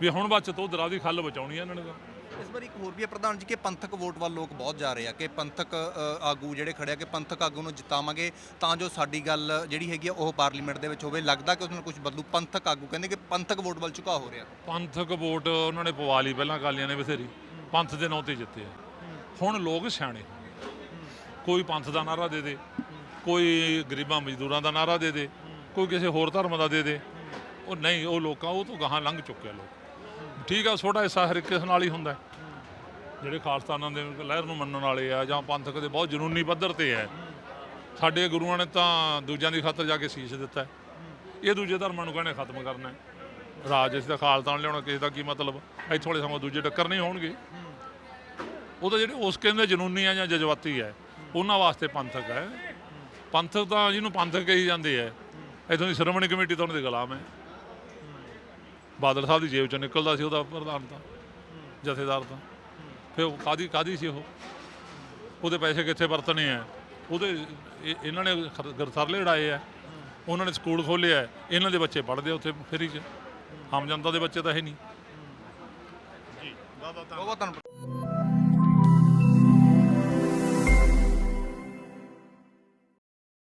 ਵੀ ਹੁਣ ਬੱਚ ਤੋਂ ਦਰਾ ਦੀ ਖੱਲ ਬਚਾਉਣੀ ਹੈ ਇਹਨਾਂ ਨੇ ਤਾਂ। ਇਸ ਵਾਰ ਇੱਕ ਹੋਰ ਵੀ ਹੈ ਪ੍ਰਧਾਨ ਜੀ ਕਿ ਪੰਥਕ ਵੋਟ ਵੱਲ ਲੋਕ ਬਹੁਤ ਜਾ ਰਹੇ ਆ ਕਿ ਪੰਥਕ ਅ, ਆਗੂ ਜਿਹੜੇ ਖੜੇ ਆ ਕਿ ਪੰਥਕ ਆਗੂ ਨੂੰ ਜਿਤਾਵਾਂਗੇ ਤਾਂ ਜੋ ਸਾਡੀ ਗੱਲ ਜਿਹੜੀ ਹੈਗੀ ਆ ਉਹ ਪਾਰਲੀਮੈਂਟ ਦੇ ਵਿੱਚ ਹੋਵੇ। ਲੱਗਦਾ ਕਿ ਉਸ ਨਾਲ ਕੁਝ ਬਦਲੂ। ਪੰਥਕ ਆਗੂ ਕਹਿੰਦੇ ਕਿ ਪੰਥਕ ਵੋਟ ਵੱਲ ਝੁਕਾ ਹੋ ਰਿਹਾ। ਪੰਥਕ ਵੋਟ ਉਹਨਾਂ ਨੇ ਪਵਾ ਲਈ ਪਹਿਲਾਂ ਅਕਾਲੀਆਂ ਨੇ ਬਥੇਰੀ। ਪੰਥ ਦੇ ਨਾਂ ਤੇ ਜਿੱਤੇ ਆ। ਹੁਣ ਲੋਕ ਸਿਆਣੇ। ਕੋਈ ਪੰਥ ਦਾ ਨਾਰਾ ਦੇ ਦੇ ਕੋਈ ਗਰੀਬਾਂ ਮਜ਼ਦੂਰਾਂ ਦਾ ਨਾਰਾ ਦੇ ਦੇ ਕੋਈ ਕਿਸੇ ਹੋਰ ਧਰਮ ਦਾ ਦੇ ਦੇ। ਉਹ ਨਹੀਂ, ਉਹ ਲੋਕਾਂ, ਉਹ ਤੋਂ ਗਾਹਾਂ ਲੰਘ ਚੁੱਕਿਆ ਲੋਕ। ਠੀਕ ਆ, ਛੋਟਾ ਹਿੱਸਾ ਹਰ ਇੱਕ ਕਿਸ ਨਾਲ ਹੀ ਹੁੰਦਾ। ਜਿਹੜੇ ਖਾਲਸਤਾਨਾਂ ਦੇ ਲਹਿਰ ਨੂੰ ਮੰਨਣ ਵਾਲੇ ਆ ਜਾਂ ਪੰਥਕ ਦੇ ਬਹੁਤ ਜਨੂਨੀ ਪੱਧਰ ਤੇ ਹੈ, ਸਾਡੇ ਗੁਰੂਆਂ ਨੇ ਤਾਂ ਦੂਜਿਆਂ ਦੀ ਖਾਤਰ ਜਾ ਕੇ ਸੀਸ ਦਿੱਤਾ ਇਹ ਦੂਜੇ ਧਰਮਾਂ ਨੂੰ ਕਹਿੰਦੇ ਖਤਮ ਕਰਨਾ ਰਾਜ ਇਸ ਦਾ ਖਾਲਸਾ ਲਿਆਉਣਾ, ਕਿਸੇ ਦਾ ਕੀ ਮਤਲਬ? ਇੱਥੋਂ ਵਾਲੇ ਸਮਾਂ ਦੂਜੇ ਟੱਕਰ ਨਹੀਂ ਹੋਣਗੇ। ਉਹ ਤਾਂ ਜਿਹੜੇ ਉਸ ਕਹਿੰਦੇ ਜਨੂਨੀ ਆ ਜਾਂ ਜਜ਼ਬਾਤੀ ਹੈ ਉਹਨਾਂ ਵਾਸਤੇ ਪੰਥਕ ਹੈ। ਪੰਥਕ ਤਾਂ ਜਿਹਨੂੰ ਪੰਥਕ ਕਹੀ ਜਾਂਦੇ ਹੈ ਇਥੋਂ ਦੀ ਸ਼੍ਰੋਮਣੀ ਕਮੇਟੀ ਤਾਂ ਉਹਨਾਂ ਦੇ ਗੁਲਾਮ ਹੈ। ਬਾਦਲ ਸਾਹਿਬ ਦੀ ਜੇਬ ਚੋਂ ਨਿਕਲਦਾ ਸੀ ਉਹਦਾ ਪ੍ਰਧਾਨ ਤਾਂ, ਜਥੇਦਾਰ ਤਾਂ। ਫਿਰ ਉਹ ਕਾਦੀ ਕਾਦੀ ਸੀ ਉਹ? ਉਹਦੇ ਪੈਸੇ ਕਿੱਥੇ ਵਰਤਣੇ ਆ? ਉਹਦੇ ਇਹਨਾਂ ਨੇ ਖਰ- ਗਰਥਰਲੇ ਉਡਾਏ ਆ। ਉਹਨਾਂ ਨੇ ਸਕੂਲ ਖੋਲ੍ਹੇ ਆ ਇਹਨਾਂ ਦੇ ਬੱਚੇ ਪੜ੍ਹਦੇ ਉੱਥੇ ਫਰੀ 'ਚ। ਆਮ ਜਨਤਾ ਦੇ ਬੱਚੇ ਤਾਂ ਹੈ ਨਹੀਂ। ਜੀ, ਬਹੁਤ ਬਹੁਤ ਧੰਨਵਾਦ।